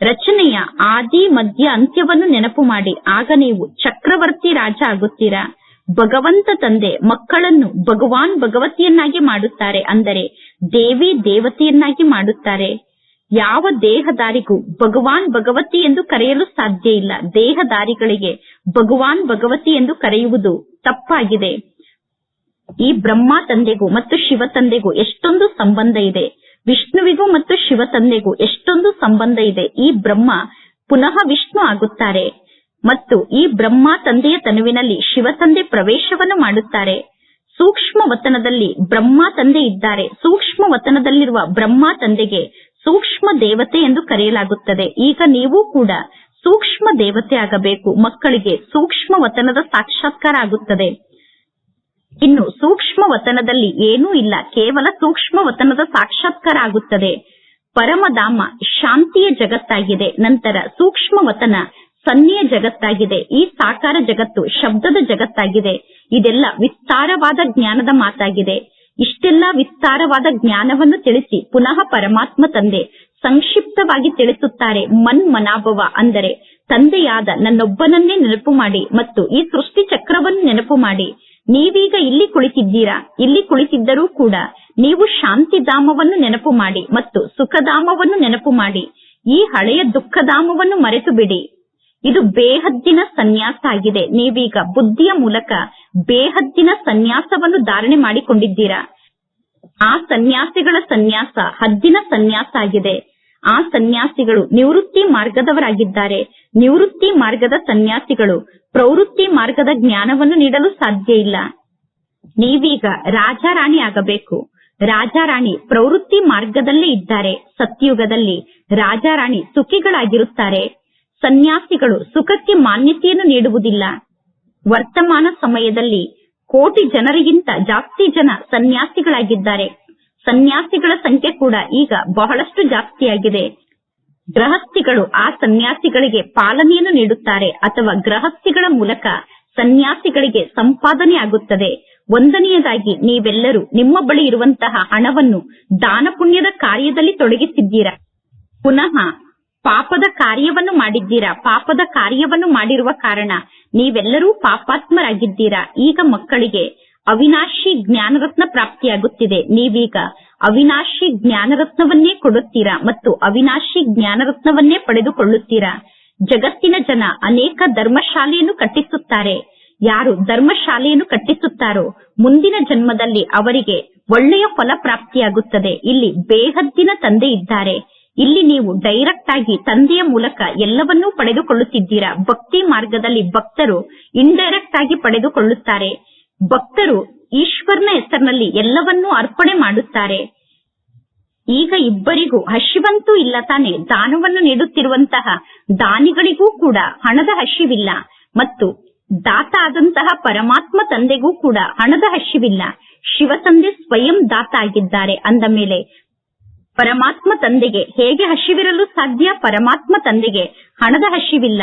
ರಚನೆಯ ಆದಿ, ಮಧ್ಯ ಅಂತ್ಯವನ್ನು ನೆನಪು ಮಾಡಿ. ಆಗ ನೀವು ಚಕ್ರವರ್ತಿ ರಾಜ ಆಗುತ್ತೀರಾ. ಭಗವಂತ ತಂದೆ ಮಕ್ಕಳನ್ನು ಭಗವಾನ್ ಭಗವತಿಯನ್ನಾಗಿ ಮಾಡುತ್ತಾರೆ. ಅಂದರೆ ದೇವಿ ದೇವತೆಯನ್ನಾಗಿ ಮಾಡುತ್ತಾರೆ. ಯಾವ ದೇಹದಾರಿಗೂ ಭಗವಾನ್ ಭಗವತಿ ಎಂದು ಕರೆಯಲು ಸಾಧ್ಯ ಇಲ್ಲ. ದೇಹದಾರಿಗಳಿಗೆ ಭಗವಾನ್ ಭಗವತಿ ಎಂದು ಕರೆಯುವುದು ತಪ್ಪಾಗಿದೆ. ಈ ಬ್ರಹ್ಮ ತಂದೆಗೂ ಮತ್ತು ಶಿವ ತಂದೆಗೂ ಎಷ್ಟೊಂದು ಸಂಬಂಧ ಇದೆ. ವಿಷ್ಣುವಿಗೂ ಮತ್ತು ಶಿವ ತಂದೆಗೂ ಎಷ್ಟೊಂದು ಸಂಬಂಧ ಇದೆ. ಈ ಬ್ರಹ್ಮ ಪುನಃ ವಿಷ್ಣು ಆಗುತ್ತಾರೆ. ಮತ್ತು ಈ ಬ್ರಹ್ಮ ತಂದೆಯ ತನುವಿನಲ್ಲಿ ಶಿವ ತಂದೆ ಪ್ರವೇಶವನ್ನು ಮಾಡುತ್ತಾರೆ. ಸೂಕ್ಷ್ಮ ವತನದಲ್ಲಿ ಬ್ರಹ್ಮ ತಂದೆ ಇದ್ದಾರೆ. ಸೂಕ್ಷ್ಮ ವತನದಲ್ಲಿರುವ ಬ್ರಹ್ಮ ತಂದೆಗೆ ಸೂಕ್ಷ್ಮ ದೇವತೆ ಎಂದು ಕರೆಯಲಾಗುತ್ತದೆ. ಈಗ ನೀವು ಕೂಡ ಸೂಕ್ಷ್ಮ ದೇವತೆ ಆಗಬೇಕು. ಮಕ್ಕಳಿಗೆ ಸೂಕ್ಷ್ಮ ವತನದ ಸಾಕ್ಷಾತ್ಕಾರ ಆಗುತ್ತದೆ. ಇನ್ನು ಸೂಕ್ಷ್ಮ ವತನದಲ್ಲಿ ಏನೂ ಇಲ್ಲ, ಕೇವಲ ಸೂಕ್ಷ್ಮ ವತನದ ಸಾಕ್ಷಾತ್ಕಾರ ಆಗುತ್ತದೆ ಪರಮಧಾಮ ಶಾಂತಿಯ ಜಗತ್ತಾಗಿದೆ, ನಂತರ ಸೂಕ್ಷ್ಮ ವತನ ಸನ್ನಿಯ ಜಗತ್ತಾಗಿದೆ, ಈ ಸಾಕಾರ ಜಗತ್ತು ಶಬ್ದದ ಜಗತ್ತಾಗಿದೆ. ಇದೆಲ್ಲ ವಿಸ್ತಾರವಾದ ಜ್ಞಾನದ ಮಾತಾಗಿದೆ. ಇಷ್ಟೆಲ್ಲ ವಿಸ್ತಾರವಾದ ಜ್ಞಾನವನ್ನು ತಿಳಿಸಿ ಪುನಃ ಪರಮಾತ್ಮ ತಂದೆ ಸಂಕ್ಷಿಪ್ತವಾಗಿ ತಿಳಿಸುತ್ತಾರೆ, ಮನ್ ಮನಾಭವ ಅಂದರೆ ತಂದೆಯಾದ ನನ್ನೊಬ್ಬನನ್ನೇ ನೆನಪು ಮಾಡಿ ಮತ್ತು ಈ ಸೃಷ್ಟಿ ಚಕ್ರವನ್ನು ನೆನಪು ಮಾಡಿ. ನೀವೀಗ ಇಲ್ಲಿ ಕುಳಿತಿದ್ದೀರಾ? ಇಲ್ಲಿ ಕುಳಿತಿದ್ದರೂ ಕೂಡ ನೀವು ಶಾಂತಿಧಾಮವನ್ನು ನೆನಪು ಮಾಡಿ ಮತ್ತು ಸುಖಧಾಮವನ್ನು ನೆನಪು ಮಾಡಿ. ಈ ಹಳೆಯ ದುಃಖಧಾಮವನ್ನು ಮರೆತು ಬಿಡಿ ಇದು ಬೇಹದ್ದಿನ ಸನ್ಯಾಸ ಆಗಿದೆ. ನೀವೀಗ ಬುದ್ಧಿಯ ಮೂಲಕ ಬೇಹದ್ದಿನ ಸನ್ಯಾಸವನ್ನು ಧಾರಣೆ ಮಾಡಿಕೊಂಡಿದ್ದೀರಾ? ಆ ಸನ್ಯಾಸಿಗಳ ಸನ್ಯಾಸ ಹದ್ದಿನ ಸನ್ಯಾಸ ಆಗಿದೆ. ಆ ಸನ್ಯಾಸಿಗಳು ನಿವೃತ್ತಿ ಮಾರ್ಗದವರಾಗಿದ್ದಾರೆ. ನಿವೃತ್ತಿ ಮಾರ್ಗದ ಸನ್ಯಾಸಿಗಳು ಪ್ರವೃತ್ತಿ ಮಾರ್ಗದ ಜ್ಞಾನವನ್ನು ನೀಡಲು ಸಾಧ್ಯ ಇಲ್ಲ. ನೀವೀಗ ರಾಜಾರಾಣಿ ಆಗಬೇಕು ರಾಜಾರಾಣಿ ಪ್ರವೃತ್ತಿ ಮಾರ್ಗದಲ್ಲೇ ಇದ್ದಾರೆ. ಸತ್ಯುಗದಲ್ಲಿ ರಾಜಾರಾಣಿ ಸುಖಿಗಳಾಗಿರುತ್ತಾರೆ. ಸನ್ಯಾಸಿಗಳು ಸುಖಕ್ಕೆ ಮಾನ್ಯತೆಯನ್ನು ನೀಡುವುದಿಲ್ಲ. ವರ್ತಮಾನ ಸಮಯದಲ್ಲಿ ಕೋಟಿ ಜನರಿಗಿಂತ ಜಾಸ್ತಿ ಜನ ಸನ್ಯಾಸಿಗಳಾಗಿದ್ದಾರೆ. ಸನ್ಯಾಸಿಗಳ ಸಂಖ್ಯೆ ಕೂಡ ಈಗ ಬಹಳಷ್ಟು ಜಾಸ್ತಿಯಾಗಿದೆ. ಗೃಹಸ್ಥಿಗಳು ಆ ಸನ್ಯಾಸಿಗಳಿಗೆ ಪಾಲನೆಯನ್ನು ನೀಡುತ್ತಾರೆ ಅಥವಾ ಗೃಹಸ್ಥಿಗಳ ಮೂಲಕ ಸನ್ಯಾಸಿಗಳಿಗೆ ಸಂಪಾದನೆ ಆಗುತ್ತದೆ. ಒಂದನೆಯದಾಗಿ, ನೀವೆಲ್ಲರೂ ನಿಮ್ಮ ಬಳಿ ಇರುವಂತಹ ಹಣವನ್ನು ದಾನ ಪುಣ್ಯದ ಕಾರ್ಯದಲ್ಲಿ ತೊಡಗಿಸಿದ್ದೀರಾ? ಪುನಃ ಪಾಪದ ಕಾರ್ಯವನ್ನು ಮಾಡಿದ್ದೀರಾ? ಪಾಪದ ಕಾರ್ಯವನ್ನು ಮಾಡಿರುವ ಕಾರಣ ನೀವೆಲ್ಲರೂ ಪಾಪಾತ್ಮರಾಗಿದ್ದೀರಾ? ಈಗ ಮಕ್ಕಳಿಗೆ ಅವಿನಾಶಿ ಜ್ಞಾನರತ್ನ ಪ್ರಾಪ್ತಿಯಾಗುತ್ತಿದೆ. ನೀವೀಗ ಅವಿನಾಶಿ ಜ್ಞಾನರತ್ನವನ್ನೇ ಕೊಡುತ್ತೀರಾ ಮತ್ತು ಅವಿನಾಶಿ ಜ್ಞಾನರತ್ನವನ್ನೇ ಪಡೆದುಕೊಳ್ಳುತ್ತೀರಾ? ಜಗತ್ತಿನ ಜನ ಅನೇಕ ಧರ್ಮಶಾಲೆಯನ್ನು ಕಟ್ಟಿಸುತ್ತಾರೆ. ಯಾರು ಧರ್ಮಶಾಲೆಯನ್ನು ಕಟ್ಟಿಸುತ್ತಾರೋ, ಮುಂದಿನ ಜನ್ಮದಲ್ಲಿ ಅವರಿಗೆ ಒಳ್ಳೆಯ ಫಲ ಪ್ರಾಪ್ತಿಯಾಗುತ್ತದೆ. ಇಲ್ಲಿ ಬೇಹದ್ದಿನ ತಂದೆ ಇದ್ದಾರೆ. ಇಲ್ಲಿ ನೀವು ಡೈರೆಕ್ಟ್ ಆಗಿ ತಂದೆಯ ಮೂಲಕ ಎಲ್ಲವನ್ನೂ ಪಡೆದುಕೊಳ್ಳುತ್ತಿದ್ದೀರಾ? ಭಕ್ತಿ ಮಾರ್ಗದಲ್ಲಿ ಭಕ್ತರು ಇಂಡೈರೆಕ್ಟ್ ಆಗಿ ಪಡೆದುಕೊಳ್ಳುತ್ತಾರೆ. ಭಕ್ತರು ಈಶ್ವರನ ಹೆಸರಿನಲ್ಲಿ ಎಲ್ಲವನ್ನೂ ಅರ್ಪಣೆ ಮಾಡುತ್ತಾರೆ. ಈಗ ಇಬ್ಬರಿಗೂ ಹಸಿವಂತೂ ಇಲ್ಲ ತಾನೆ, ದಾನವನ್ನು ನೀಡುತ್ತಿರುವಂತಹ ದಾನಿಗಳಿಗೂ ಕೂಡ ಹಣದ ಹಸಿವಿಲ್ಲ ಮತ್ತು ದಾತ ಆದಂತಹ ಪರಮಾತ್ಮ ತಂದೆಗೂ ಕೂಡ ಹಣದ ಹಸಿವಿಲ್ಲ. ಶಿವ ತಂದೆ ಸ್ವಯಂ ದಾತ ಆಗಿದ್ದಾರೆ. ಅಂದ ಮೇಲೆ ಪರಮಾತ್ಮ ತಂದೆಗೆ ಹೇಗೆ ಹಸಿವಿರಲು ಸಾಧ್ಯ? ಪರಮಾತ್ಮ ತಂದೆಗೆ ಹಣದ ಹಸಿವಿಲ್ಲ.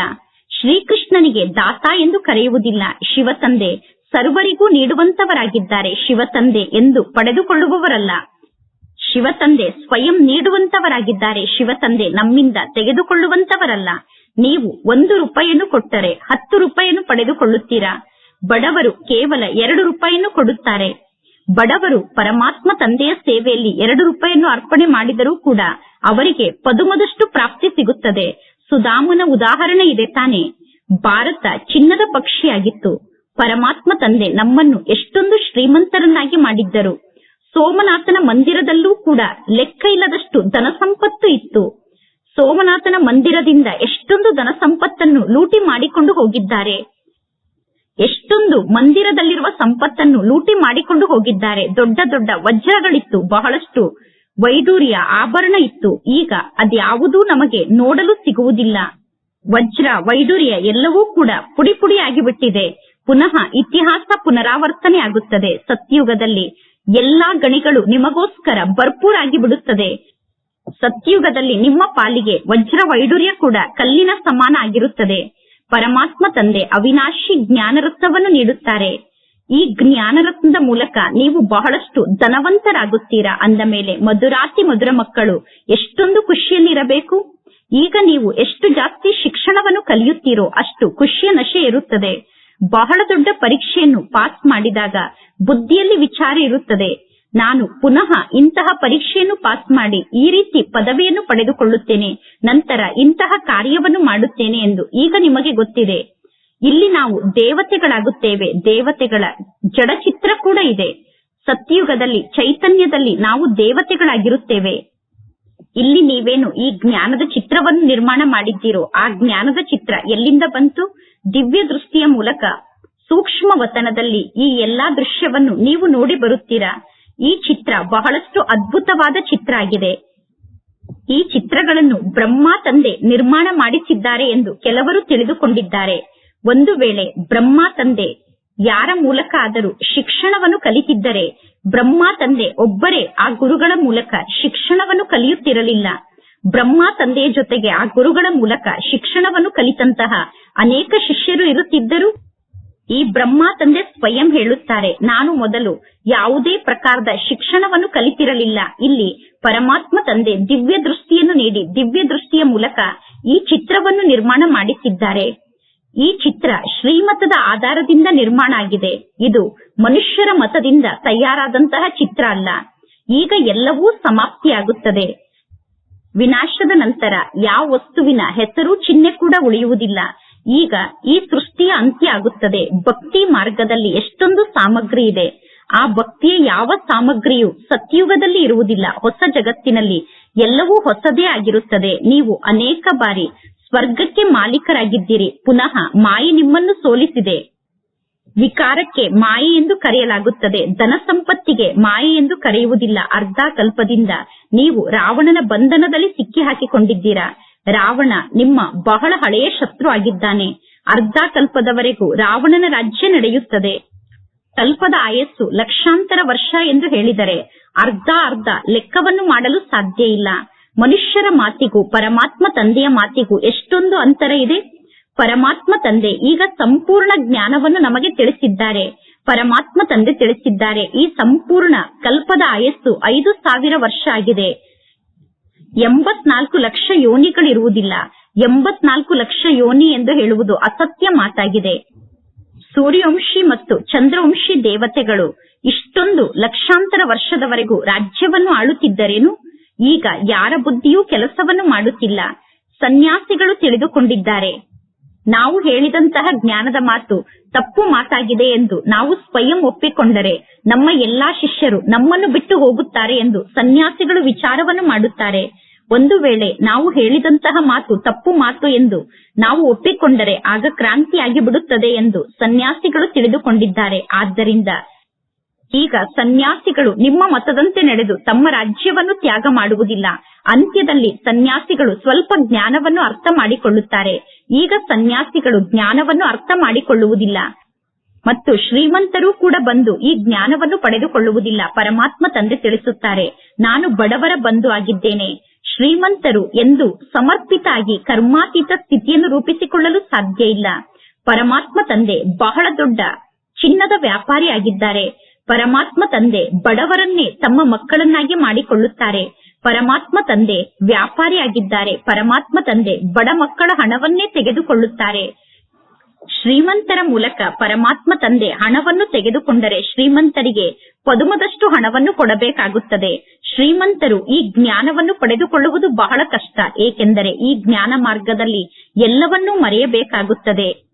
ಶ್ರೀಕೃಷ್ಣನಿಗೆ ದಾತ ಎಂದು ಕರೆಯುವುದಿಲ್ಲ. ಶಿವ ತಂದೆ ಸರ್ವರಿಗೂ ನೀಡುವಂತವರಾಗಿದ್ದಾರೆ ಶಿವತಂದೆ ಎಂದು ಪಡೆದುಕೊಳ್ಳುವವರಲ್ಲ. ಶಿವತಂದೆ ಸ್ವಯಂ ನೀಡುವಂತವರಾಗಿದ್ದಾರೆ ಶಿವತಂದೆ ನಮ್ಮಿಂದ ತೆಗೆದುಕೊಳ್ಳುವಂತವರಲ್ಲ. ನೀವು ಒಂದು ರೂಪಾಯಿಯನ್ನು ಕೊಟ್ಟರೆ ಹತ್ತು ರೂಪಾಯಿಯನ್ನು ಪಡೆದುಕೊಳ್ಳುತ್ತೀರಾ? ಬಡವರು ಕೇವಲ ಎರಡು ರೂಪಾಯಿಯನ್ನು ಕೊಡುತ್ತಾರೆ. ಬಡವರು ಪರಮಾತ್ಮ ತಂದೆಯ ಸೇವೆಯಲ್ಲಿ ಎರಡು ರೂಪಾಯಿಯನ್ನು ಅರ್ಪಣೆ ಮಾಡಿದರೂ ಕೂಡ ಅವರಿಗೆ ಪದುಮದಷ್ಟು ಪ್ರಾಪ್ತಿ ಸಿಗುತ್ತದೆ. ಸುಧಾಮನ ಉದಾಹರಣೆ ಇದೆ ತಾನೆ. ಭಾರತ ಚಿನ್ನದ ಪಕ್ಷಿಯಾಗಿತ್ತು. ಪರಮಾತ್ಮ ತಂದೆ ನಮ್ಮನ್ನು ಎಷ್ಟೊಂದು ಶ್ರೀಮಂತರನ್ನಾಗಿ ಮಾಡಿದ್ದರು. ಸೋಮನಾಥನ ಮಂದಿರದಲ್ಲೂ ಕೂಡ ಲೆಕ್ಕ ಇಲ್ಲದಷ್ಟು ಧನ ಸಂಪತ್ತು ಇತ್ತು. ಸೋಮನಾಥನ ಮಂದಿರದಿಂದ ಎಷ್ಟೊಂದು ಧನ ಸಂಪತ್ತನ್ನು ಲೂಟಿ ಮಾಡಿಕೊಂಡು ಹೋಗಿದ್ದಾರೆ. ಎಷ್ಟೊಂದು ಮಂದಿರದಲ್ಲಿರುವ ಸಂಪತ್ತನ್ನು ಲೂಟಿ ಮಾಡಿಕೊಂಡು ಹೋಗಿದ್ದಾರೆ. ದೊಡ್ಡ ದೊಡ್ಡ ವಜ್ರಗಳಿತ್ತು, ಬಹಳಷ್ಟು ವೈಡೂರ್ಯ ಆಭರಣ ಇತ್ತು. ಈಗ ಅದ್ಯಾವುದೂ ನಮಗೆ ನೋಡಲು ಸಿಗುವುದಿಲ್ಲ. ವಜ್ರ, ವೈಡೂರ್ಯ ಎಲ್ಲವೂ ಕೂಡ ಪುಡಿ ಆಗಿಬಿಟ್ಟಿದೆ. ಪುನಃ ಇತಿಹಾಸ ಪುನರಾವರ್ತನೆ ಆಗುತ್ತದೆ. ಸತ್ಯುಗದಲ್ಲಿ ಎಲ್ಲಾ ಗಣಿಗಳು ನಿಮಗೋಸ್ಕರ ಭರ್ಪೂರಾಗಿ ಬಿಡುತ್ತದೆ. ಸತ್ಯುಗದಲ್ಲಿ ನಿಮ್ಮ ಪಾಲಿಗೆ ವಜ್ರ ವೈಡೂರ್ಯ ಕೂಡ ಕಲ್ಲಿನ ಸಮಾನ ಆಗಿರುತ್ತದೆ. ಪರಮಾತ್ಮ ತಂದೆ ಅವಿನಾಶಿ ಜ್ಞಾನರತ್ನವನ್ನು ನೀಡುತ್ತಾರೆ. ಈ ಜ್ಞಾನರತ್ನದ ಮೂಲಕ ನೀವು ಬಹಳಷ್ಟು ಧನವಂತರಾಗುತ್ತೀರಾ ಅಂದ ಮೇಲೆ ಮಧುರಾತಿ ಮಧುರ ಮಕ್ಕಳು ಎಷ್ಟೊಂದು ಖುಷಿಯಲ್ಲಿರಬೇಕು? ಈಗ ನೀವು ಎಷ್ಟು ಜಾಸ್ತಿ ಶಿಕ್ಷಣವನ್ನು ಕಲಿಯುತ್ತೀರೋ ಅಷ್ಟು ಖುಷಿಯ ನಶೆ ಇರುತ್ತದೆ ಬಹಳ ದೊಡ್ಡ ಪರೀಕ್ಷೆಯನ್ನು ಪಾಸ್ ಮಾಡಿದಾಗ ಬುದ್ಧಿಯಲ್ಲಿ ವಿಚಾರ ಇರುತ್ತದೆ. ನಾನು ಪುನಃ ಇಂತಹ ಪರೀಕ್ಷೆಯನ್ನು ಪಾಸ್ ಮಾಡಿ ಈ ರೀತಿ ಪದವಿಯನ್ನು ಪಡೆದುಕೊಳ್ಳುತ್ತೇನೆ, ನಂತರ ಇಂತಹ ಕಾರ್ಯವನ್ನು ಮಾಡುತ್ತೇನೆ ಎಂದು ಈಗ ನಿಮಗೆ ಗೊತ್ತಿದೆ. ಇಲ್ಲಿ ನಾವು ದೇವತೆಗಳಾಗುತ್ತೇವೆ, ದೇವತೆಗಳ ಜಡಚಿತ್ರ ಕೂಡ ಇದೆ. ಸತ್ಯಯುಗದಲ್ಲಿ ಚೈತನ್ಯದಲ್ಲಿ ನಾವು ದೇವತೆಗಳಾಗಿರುತ್ತೇವೆ. ಇಲ್ಲಿ ನೀವೇನು ಈ ಜ್ಞಾನದ ಚಿತ್ರವನ್ನು ನಿರ್ಮಾಣ ಮಾಡಿದ್ದೀರೋ, ಆ ಜ್ಞಾನದ ಚಿತ್ರ ಎಲ್ಲಿಂದ ಬಂತು? ದಿವ್ಯ ದೃಷ್ಟಿಯ ಮೂಲಕ ಸೂಕ್ಷ್ಮ ವತನದಲ್ಲಿ ಈ ಎಲ್ಲಾ ದೃಶ್ಯವನ್ನು ನೀವು ನೋಡಿ ಬರುತ್ತೀರಾ? ಈ ಚಿತ್ರ ಬಹಳಷ್ಟು ಅದ್ಭುತವಾದ ಚಿತ್ರ ಆಗಿದೆ. ಈ ಚಿತ್ರಗಳನ್ನು ಬ್ರಹ್ಮ ತಂದೆ ನಿರ್ಮಾಣ ಮಾಡಿಸಿದ್ದಾರೆ ಎಂದು ಕೆಲವರು ತಿಳಿದುಕೊಂಡಿದ್ದಾರೆ. ಒಂದು ವೇಳೆ ಬ್ರಹ್ಮ ತಂದೆ ಯಾರ ಮೂಲಕ ಆದರೂ ಶಿಕ್ಷಣವನ್ನು ಕಲಿತಿದ್ದರೆ ಬ್ರಹ್ಮ ತಂದೆ ಒಬ್ಬರೇ ಆ ಗುರುಗಳ ಮೂಲಕ ಶಿಕ್ಷಣವನ್ನು ಕಲಿಯುತ್ತಿರಲಿಲ್ಲ. ಬ್ರಹ್ಮ ತಂದೆಯ ಜೊತೆಗೆ ಆ ಗುರುಗಳ ಮೂಲಕ ಶಿಕ್ಷಣವನ್ನು ಕಲಿತಂತಹ ಅನೇಕ ಶಿಷ್ಯರು ಇರುತ್ತಿದ್ದರು. ಈ ಬ್ರಹ್ಮ ತಂದೆ ಸ್ವಯಂ ಹೇಳುತ್ತಾರೆ, ನಾನು ಮೊದಲು ಯಾವುದೇ ಪ್ರಕಾರದ ಶಿಕ್ಷಣವನ್ನು ಕಲಿತಿರಲಿಲ್ಲ. ಇಲ್ಲಿ ಪರಮಾತ್ಮ ತಂದೆ ದಿವ್ಯ ದೃಷ್ಟಿಯನ್ನು ನೀಡಿ, ದಿವ್ಯ ದೃಷ್ಟಿಯ ಮೂಲಕ ಈ ಚಿತ್ರವನ್ನು ನಿರ್ಮಾಣ ಮಾಡಿಸಿದ್ದಾರೆ. ಈ ಚಿತ್ರ ಶ್ರೀಮತದ ಆಧಾರದಿಂದ ನಿರ್ಮಾಣ ಆಗಿದೆ. ಇದು ಮನುಷ್ಯರ ಮತದಿಂದ ತಯಾರಾದಂತಹ ಚಿತ್ರ ಅಲ್ಲ. ಈಗ ಎಲ್ಲವೂ ಸಮಾಪ್ತಿಯಾಗುತ್ತದೆ. ವಿನಾಶದ ನಂತರ ಯಾವ ವಸ್ತುವಿನ ಹೆಸರು ಚಿಹ್ನೆ ಕೂಡ ಉಳಿಯುವುದಿಲ್ಲ. ಈಗ ಈ ಸೃಷ್ಟಿಯ ಅಂತ್ಯ ಆಗುತ್ತದೆ. ಭಕ್ತಿ ಮಾರ್ಗದಲ್ಲಿ ಎಷ್ಟೊಂದು ಸಾಮಗ್ರಿ ಇದೆ. ಆ ಭಕ್ತಿಯ ಯಾವ ಸಾಮಗ್ರಿಯು ಸತ್ಯುಗದಲ್ಲಿ ಇರುವುದಿಲ್ಲ. ಹೊಸ ಜಗತ್ತಿನಲ್ಲಿ ಎಲ್ಲವೂ ಹೊಸದೇ ಆಗಿರುತ್ತದೆ. ನೀವು ಅನೇಕ ಬಾರಿ ಸ್ವರ್ಗಕ್ಕೆ ಮಾಲೀಕರಾಗಿದ್ದೀರಿ. ಪುನಃ ಮಾಯಿ ನಿಮ್ಮನ್ನು ಸೋಲಿಸಿದೆ. ವಿಕಾರಕ್ಕೆ ಮಾಯೆ ಎಂದು ಕರೆಯಲಾಗುತ್ತದೆ. ಧನ ಸಂಪತ್ತಿಗೆ ಮಾಯೆ ಎಂದು ಕರೆಯುವುದಿಲ್ಲ. ಅರ್ಧ ಕಲ್ಪದಿಂದ ನೀವು ರಾವಣನ ಬಂಧನದಲ್ಲಿ ಸಿಕ್ಕಿ ಹಾಕಿಕೊಂಡಿದ್ದೀರಾ ರಾವಣ ನಿಮ್ಮ ಬಹಳ ಹಳೆಯ ಶತ್ರು ಆಗಿದ್ದಾನೆ. ಅರ್ಧ ಕಲ್ಪದವರೆಗೂ ರಾವಣನ ರಾಜ್ಯ ನಡೆಯುತ್ತದೆ. ಕಲ್ಪದ ಆಯಸ್ಸು ಲಕ್ಷಾಂತರ ವರ್ಷ ಎಂದು ಹೇಳಿದರೆ ಅರ್ಧ ಅರ್ಧ ಲೆಕ್ಕವನ್ನು ಮಾಡಲು ಸಾಧ್ಯ ಇಲ್ಲ. ಮನುಷ್ಯರ ಮಾತಿಗೂ ಪರಮಾತ್ಮ ತಂದೆಯ ಮಾತಿಗೂ ಎಷ್ಟೊಂದು ಅಂತರ ಇದೆ? ಪರಮಾತ್ಮ ತಂದೆ ಈಗ ಸಂಪೂರ್ಣ ಜ್ಞಾನವನ್ನು ನಮಗೆ ತಿಳಿಸಿದ್ದಾರೆ. ಪರಮಾತ್ಮ ತಂದೆ ತಿಳಿಸಿದ್ದಾರೆ. ಈ ಸಂಪೂರ್ಣ ಕಲ್ಪದ ಆಯಸ್ಸು ಐದು ಸಾವಿರ ವರ್ಷ ಆಗಿದೆ. ಎಂಬತ್ನಾಲ್ಕು ಲಕ್ಷ ಯೋನಿಗಳಿರುವುದಿಲ್ಲ. ಎಂಬತ್ನಾಲ್ಕು ಲಕ್ಷ ಯೋನಿ ಎಂದು ಹೇಳುವುದು ಅಸತ್ಯ ಮಾತಾಗಿದೆ. ಸೂರ್ಯವಂಶಿ ಮತ್ತು ಚಂದ್ರವಂಶಿ ದೇವತೆಗಳು ಇಷ್ಟೊಂದು ಲಕ್ಷಾಂತರ ವರ್ಷದವರೆಗೂ ರಾಜ್ಯವನ್ನು ಆಳುತ್ತಿದ್ದರೇನು? ಈಗ ಯಾರ ಬುದ್ಧಿಯೂ ಕೆಲಸವನ್ನು ಮಾಡುತ್ತಿಲ್ಲ. ಸನ್ಯಾಸಿಗಳು ತಿಳಿದುಕೊಂಡಿದ್ದಾರೆ. ನಾವು ಹೇಳಿದಂತಹ ಜ್ಞಾನದ ಮಾತು ತಪ್ಪು ಮಾತಾಗಿದೆ ಎಂದು ನಾವು ಸ್ವಯಂ ಒಪ್ಪಿಕೊಂಡರೆ ನಮ್ಮ ಎಲ್ಲಾ ಶಿಷ್ಯರು ನಮ್ಮನ್ನು ಬಿಟ್ಟು ಹೋಗುತ್ತಾರೆ ಎಂದು ಸನ್ಯಾಸಿಗಳು ವಿಚಾರವನ್ನು ಮಾಡುತ್ತಾರೆ. ಒಂದು ವೇಳೆ ನಾವು ಹೇಳಿದಂತಹ ಮಾತು ತಪ್ಪು ಮಾತು ಎಂದು ನಾವು ಒಪ್ಪಿಕೊಂಡರೆ ಆಗ ಕ್ರಾಂತಿಯಾಗಿ ಬಿಡುತ್ತದೆ ಎಂದು ಸನ್ಯಾಸಿಗಳು ತಿಳಿದುಕೊಂಡಿದ್ದಾರೆ. ಆದ್ದರಿಂದ ಈಗ ಸನ್ಯಾಸಿಗಳು ನಿಮ್ಮ ಮತದಂತೆ ನಡೆದು ತಮ್ಮ ರಾಜ್ಯವನ್ನು ತ್ಯಾಗ ಮಾಡುವುದಿಲ್ಲ. ಅಂತ್ಯದಲ್ಲಿ ಸನ್ಯಾಸಿಗಳು ಸ್ವಲ್ಪ ಜ್ಞಾನವನ್ನು ಅರ್ಥ ಮಾಡಿಕೊಳ್ಳುತ್ತಾರೆ. ಈಗ ಸನ್ಯಾಸಿಗಳು ಜ್ಞಾನವನ್ನು ಅರ್ಥ ಮಾಡಿಕೊಳ್ಳುವುದಿಲ್ಲ. ಮತ್ತು ಶ್ರೀಮಂತರು ಕೂಡ ಬಂದು ಈ ಜ್ಞಾನವನ್ನು ಪಡೆದುಕೊಳ್ಳುವುದಿಲ್ಲ. ಪರಮಾತ್ಮ ತಂದೆ ತಿಳಿಸುತ್ತಾರೆ, ನಾನು ಬಡವರ ಬಂಧು ಆಗಿದ್ದೇನೆ. ಶ್ರೀಮಂತರು ಎಂದು ಸಮರ್ಪಿತ ಆಗಿ ಕರ್ಮಾತೀತ ಸ್ಥಿತಿಯನ್ನು ರೂಪಿಸಿಕೊಳ್ಳಲು ಸಾಧ್ಯ ಇಲ್ಲ. ಪರಮಾತ್ಮ ತಂದೆ ಬಹಳ ದೊಡ್ಡ ಚಿನ್ನದ ವ್ಯಾಪಾರಿ ಆಗಿದ್ದಾರೆ ಪರಮಾತ್ಮ ತಂದೆ ಬಡವರನ್ನೇ ತಮ್ಮ ಮಕ್ಕಳನ್ನಾಗಿ ಮಾಡಿಕೊಳ್ಳುತ್ತಾರೆ. ಪರಮಾತ್ಮ ತಂದೆ ವ್ಯಾಪಾರಿಯಾಗಿದ್ದಾರೆ. ಪರಮಾತ್ಮ ತಂದೆ ಬಡ ಮಕ್ಕಳ ಹಣವನ್ನೇ ತೆಗೆದುಕೊಳ್ಳುತ್ತಾರೆ. ಶ್ರೀಮಂತರ ಮೂಲಕ ಪರಮಾತ್ಮ ತಂದೆ ಹಣವನ್ನು ತೆಗೆದುಕೊಂಡರೆ ಶ್ರೀಮಂತರಿಗೆ ಪದುಮದಷ್ಟು ಹಣವನ್ನು ಕೊಡಬೇಕಾಗುತ್ತದೆ. ಶ್ರೀಮಂತರು ಈ ಜ್ಞಾನವನ್ನು ಪಡೆದುಕೊಳ್ಳುವುದು ಬಹಳ ಕಷ್ಟ. ಏಕೆಂದರೆ ಈ ಜ್ಞಾನ ಮಾರ್ಗದಲ್ಲಿ ಎಲ್ಲವನ್ನೂ ಮರೆಯಬೇಕಾಗುತ್ತದೆ.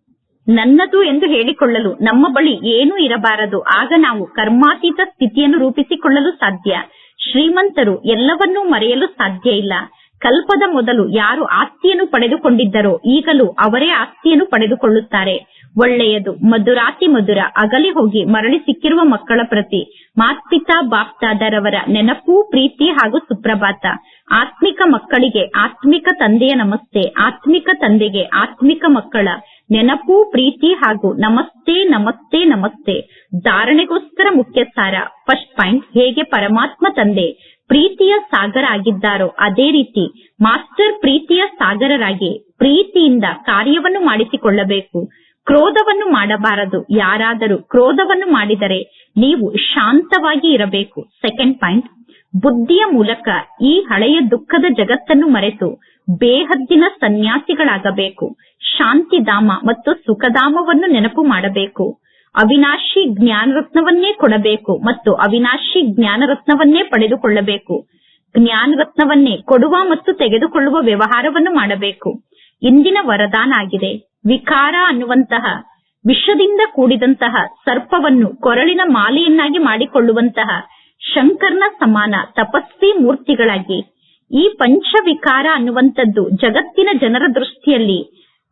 ನನ್ನದು ಎಂದು ಹೇಳಿಕೊಳ್ಳಲು ನಮ್ಮ ಬಳಿ ಏನೂ ಇರಬಾರದು. ಆಗ ನಾವು ಕರ್ಮಾತೀತ ಸ್ಥಿತಿಯನ್ನು ರೂಪಿಸಿಕೊಳ್ಳಲು ಸಾಧ್ಯ. ಶ್ರೀಮಂತರು ಎಲ್ಲವನ್ನೂ ಮರೆಯಲು ಸಾಧ್ಯ ಇಲ್ಲ. ಕಲ್ಪದ ಮೊದಲು ಯಾರು ಆಸ್ತಿಯನ್ನು ಪಡೆದುಕೊಂಡಿದ್ದರೋ ಈಗಲೂ ಅವರೇ ಆಸ್ತಿಯನ್ನು ಪಡೆದುಕೊಳ್ಳುತ್ತಾರೆ. ಒಳ್ಳೆಯದು, ಮಧುರಾತಿ ಮಧುರ, ಅಗಲಿ ಹೋಗಿ ಮರಳಿ ಸಿಕ್ಕಿರುವ ಮಕ್ಕಳ ಪ್ರತಿ, ಮಾತ್ಪಿತಾ ಬಾಪ್ತಾದರವರ ನೆನಪು, ಪ್ರೀತಿ ಹಾಗೂ ಸುಪ್ರಭಾತ. ಆತ್ಮಿಕ ಮಕ್ಕಳಿಗೆ ಆತ್ಮಿಕ ತಂದೆಯ ನಮಸ್ತೆ, ಆತ್ಮಿಕ ತಂದೆಗೆ ಆತ್ಮಿಕ ಮಕ್ಕಳ ನೆನಪು, ಪ್ರೀತಿ ಹಾಗೂ ನಮಸ್ತೆ ನಮಸ್ತೆ ನಮಸ್ತೆ. ಧಾರಣೆಗೋಸ್ಕರ ಮುಖ್ಯ ಸಾರ ಫಸ್ಟ್ ಪಾಯಿಂಟ್ ಹೇಗೆ ಪರಮಾತ್ಮ ತಂದೆ ಪ್ರೀತಿಯ ಸಾಗರ ಆಗಿದ್ದಾರೋ ಅದೇ ರೀತಿ ಮಾಸ್ಟರ್ ಪ್ರೀತಿಯ ಸಾಗರರಾಗಿ ಪ್ರೀತಿಯಿಂದ ಕಾರ್ಯವನ್ನು ಮಾಡಿಸಿಕೊಳ್ಳಬೇಕು. ಕ್ರೋಧವನ್ನು ಮಾಡಬಾರದು. ಯಾರಾದರೂ ಕ್ರೋಧವನ್ನು ಮಾಡಿದರೆ ನೀವು ಶಾಂತವಾಗಿ ಇರಬೇಕು. ಸೆಕೆಂಡ್ ಪಾಯಿಂಟ್ ಬುದ್ಧಿಯ ಮೂಲಕ ಈ ಹಳೆಯ ದುಃಖದ ಜಗತ್ತನ್ನು ಮರೆತು ಬೇಹದ್ದಿನ ಸನ್ಯಾಸಿಗಳಾಗಬೇಕು. ಶಾಂತಿಧಾಮ ಮತ್ತು ಸುಖಧಾಮವನ್ನು ನೆನಪು ಮಾಡಬೇಕು. ಅವಿನಾಶಿ ಜ್ಞಾನರತ್ನವನ್ನೇ ಕೊಡಬೇಕು ಮತ್ತು ಅವಿನಾಶಿ ಜ್ಞಾನರತ್ನವನ್ನೇ ಪಡೆದುಕೊಳ್ಳಬೇಕು. ಜ್ಞಾನರತ್ನವನ್ನೇ ಕೊಡುವ ಮತ್ತು ತೆಗೆದುಕೊಳ್ಳುವ ವ್ಯವಹಾರವನ್ನು ಮಾಡಬೇಕು. ಇಂದಿನ ವರದಾನ ಆಗಿದೆ. ವಿಕಾರ ಅನ್ನುವಂತಹ ವಿಷದಿಂದ ಕೂಡಿದಂತಹ ಸರ್ಪವನ್ನು ಕೊರಳಿನ ಮಾಲೆಯನ್ನಾಗಿ ಮಾಡಿಕೊಳ್ಳುವಂತಹ ಶಂಕರ್ನ ಸಮಾನ ತಪಸ್ವಿ ಮೂರ್ತಿಗಳಾಗಿ ಈ ಪಂಚವಿಕಾರ ಅನ್ನುವಂಥದ್ದು ಜಗತ್ತಿನ ಜನರ ದೃಷ್ಟಿಯಲ್ಲಿ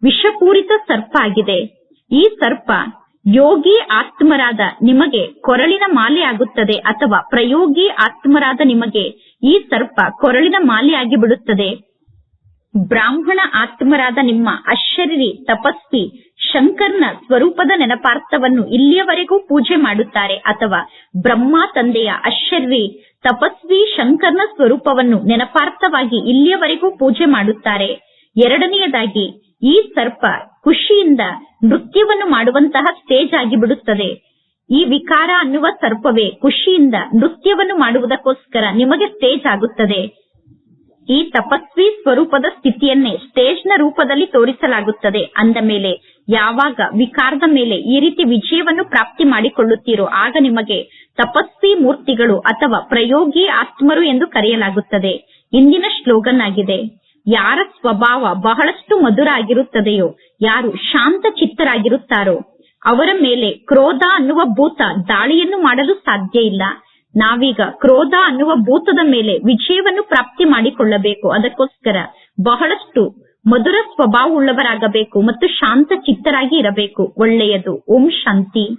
ವಿಷಪೂರಿತ ಸರ್ಪ ಆಗಿದೆ. ಈ ಸರ್ಪ ಯೋಗಿ ಆತ್ಮರಾದ ನಿಮಗೆ ಕೊರಳಿನ ಮಾಲೆ ಆಗುತ್ತದೆ ಅಥವಾ ಪ್ರಯೋಗಿ ಆತ್ಮರಾದ ನಿಮಗೆ ಈ ಸರ್ಪ ಕೊರಳಿನ ಮಾಲೆಯಾಗಿ ಬಿಡುತ್ತದೆ ಬ್ರಾಹ್ಮಣ ಆತ್ಮರಾದ ನಿಮ್ಮ ಅಶರೀರಿ ತಪಸ್ವಿ, ಶಂಕರ್ನ ಸ್ವರೂಪದ ನೆನಪಾರ್ಥವನ್ನು ಇಲ್ಲಿಯವರೆಗೂ ಪೂಜೆ ಮಾಡುತ್ತಾರೆ ಅಥವಾ ಬ್ರಹ್ಮ ತಂದೆಯ ಅಶರೀರಿ ತಪಸ್ವಿ ಶಂಕರ್ನ ಸ್ವರೂಪವನ್ನು ನೆನಪಾರ್ಥವಾಗಿ ಇಲ್ಲಿಯವರೆಗೂ ಪೂಜೆ ಮಾಡುತ್ತಾರೆ. ಎರಡನೆಯದಾಗಿ, ಈ ಸರ್ಪ ಖುಷಿಯಿಂದ ನೃತ್ಯವನ್ನು ಮಾಡುವಂತಹ ಸ್ಟೇಜ್ ಆಗಿ ಬಿಡುತ್ತದೆ ಈ ವಿಕಾರ ಅನ್ನುವ ಸರ್ಪವೇ ಖುಷಿಯಿಂದ ನೃತ್ಯವನ್ನು ಮಾಡುವುದಕ್ಕೋಸ್ಕರ ನಿಮಗೆ ಸ್ಟೇಜ್ ಆಗುತ್ತದೆ. ಈ ತಪಸ್ವಿ ಸ್ವರೂಪದ ಸ್ಥಿತಿಯನ್ನೇ ಸ್ಟೇಜ್ನ ರೂಪದಲ್ಲಿ ತೋರಿಸಲಾಗುತ್ತದೆ. ಅಂದ ಮೇಲೆ, ಯಾವಾಗ ವಿಕಾರದ ಮೇಲೆ ಈ ರೀತಿ ವಿಜಯವನ್ನು ಪ್ರಾಪ್ತಿ ಮಾಡಿಕೊಳ್ಳುತ್ತೀರೋ, ಆಗ ನಿಮಗೆ ತಪಸ್ವಿ ಮೂರ್ತಿಗಳು ಅಥವಾ ಪ್ರಯೋಗಿ ಆತ್ಮರು ಎಂದು ಕರೆಯಲಾಗುತ್ತದೆ. ಇಂದಿನ ಶ್ಲೋಗನ್ ಆಗಿದೆ ಯಾರ ಸ್ವಭಾವ ಬಹಳಷ್ಟು ಮಧುರ ಆಗಿರುತ್ತದೆಯೋ ಯಾರು ಶಾಂತ ಚಿತ್ತರಾಗಿರುತ್ತಾರೋ, ಅವರ ಮೇಲೆ ಕ್ರೋಧ ಅನ್ನುವ ಭೂತ ದಾಳಿಯನ್ನು ಮಾಡಲು ಸಾಧ್ಯ ಇಲ್ಲ. ನಾವೀಗ ಕ್ರೋಧ ಅನ್ನುವ ಭೂತದ ಮೇಲೆ ವಿಜಯವನ್ನು ಪ್ರಾಪ್ತಿ ಮಾಡಿಕೊಳ್ಳಬೇಕು. ಅದಕ್ಕೋಸ್ಕರ ಬಹಳಷ್ಟು ಮಧುರ ಸ್ವಭಾವ ಉಳ್ಳವರಾಗಬೇಕು ಮತ್ತು ಶಾಂತ ಚಿತ್ತರಾಗಿ ಇರಬೇಕು. ಒಳ್ಳೆಯದು. ಓಂ ಶಾಂತಿ.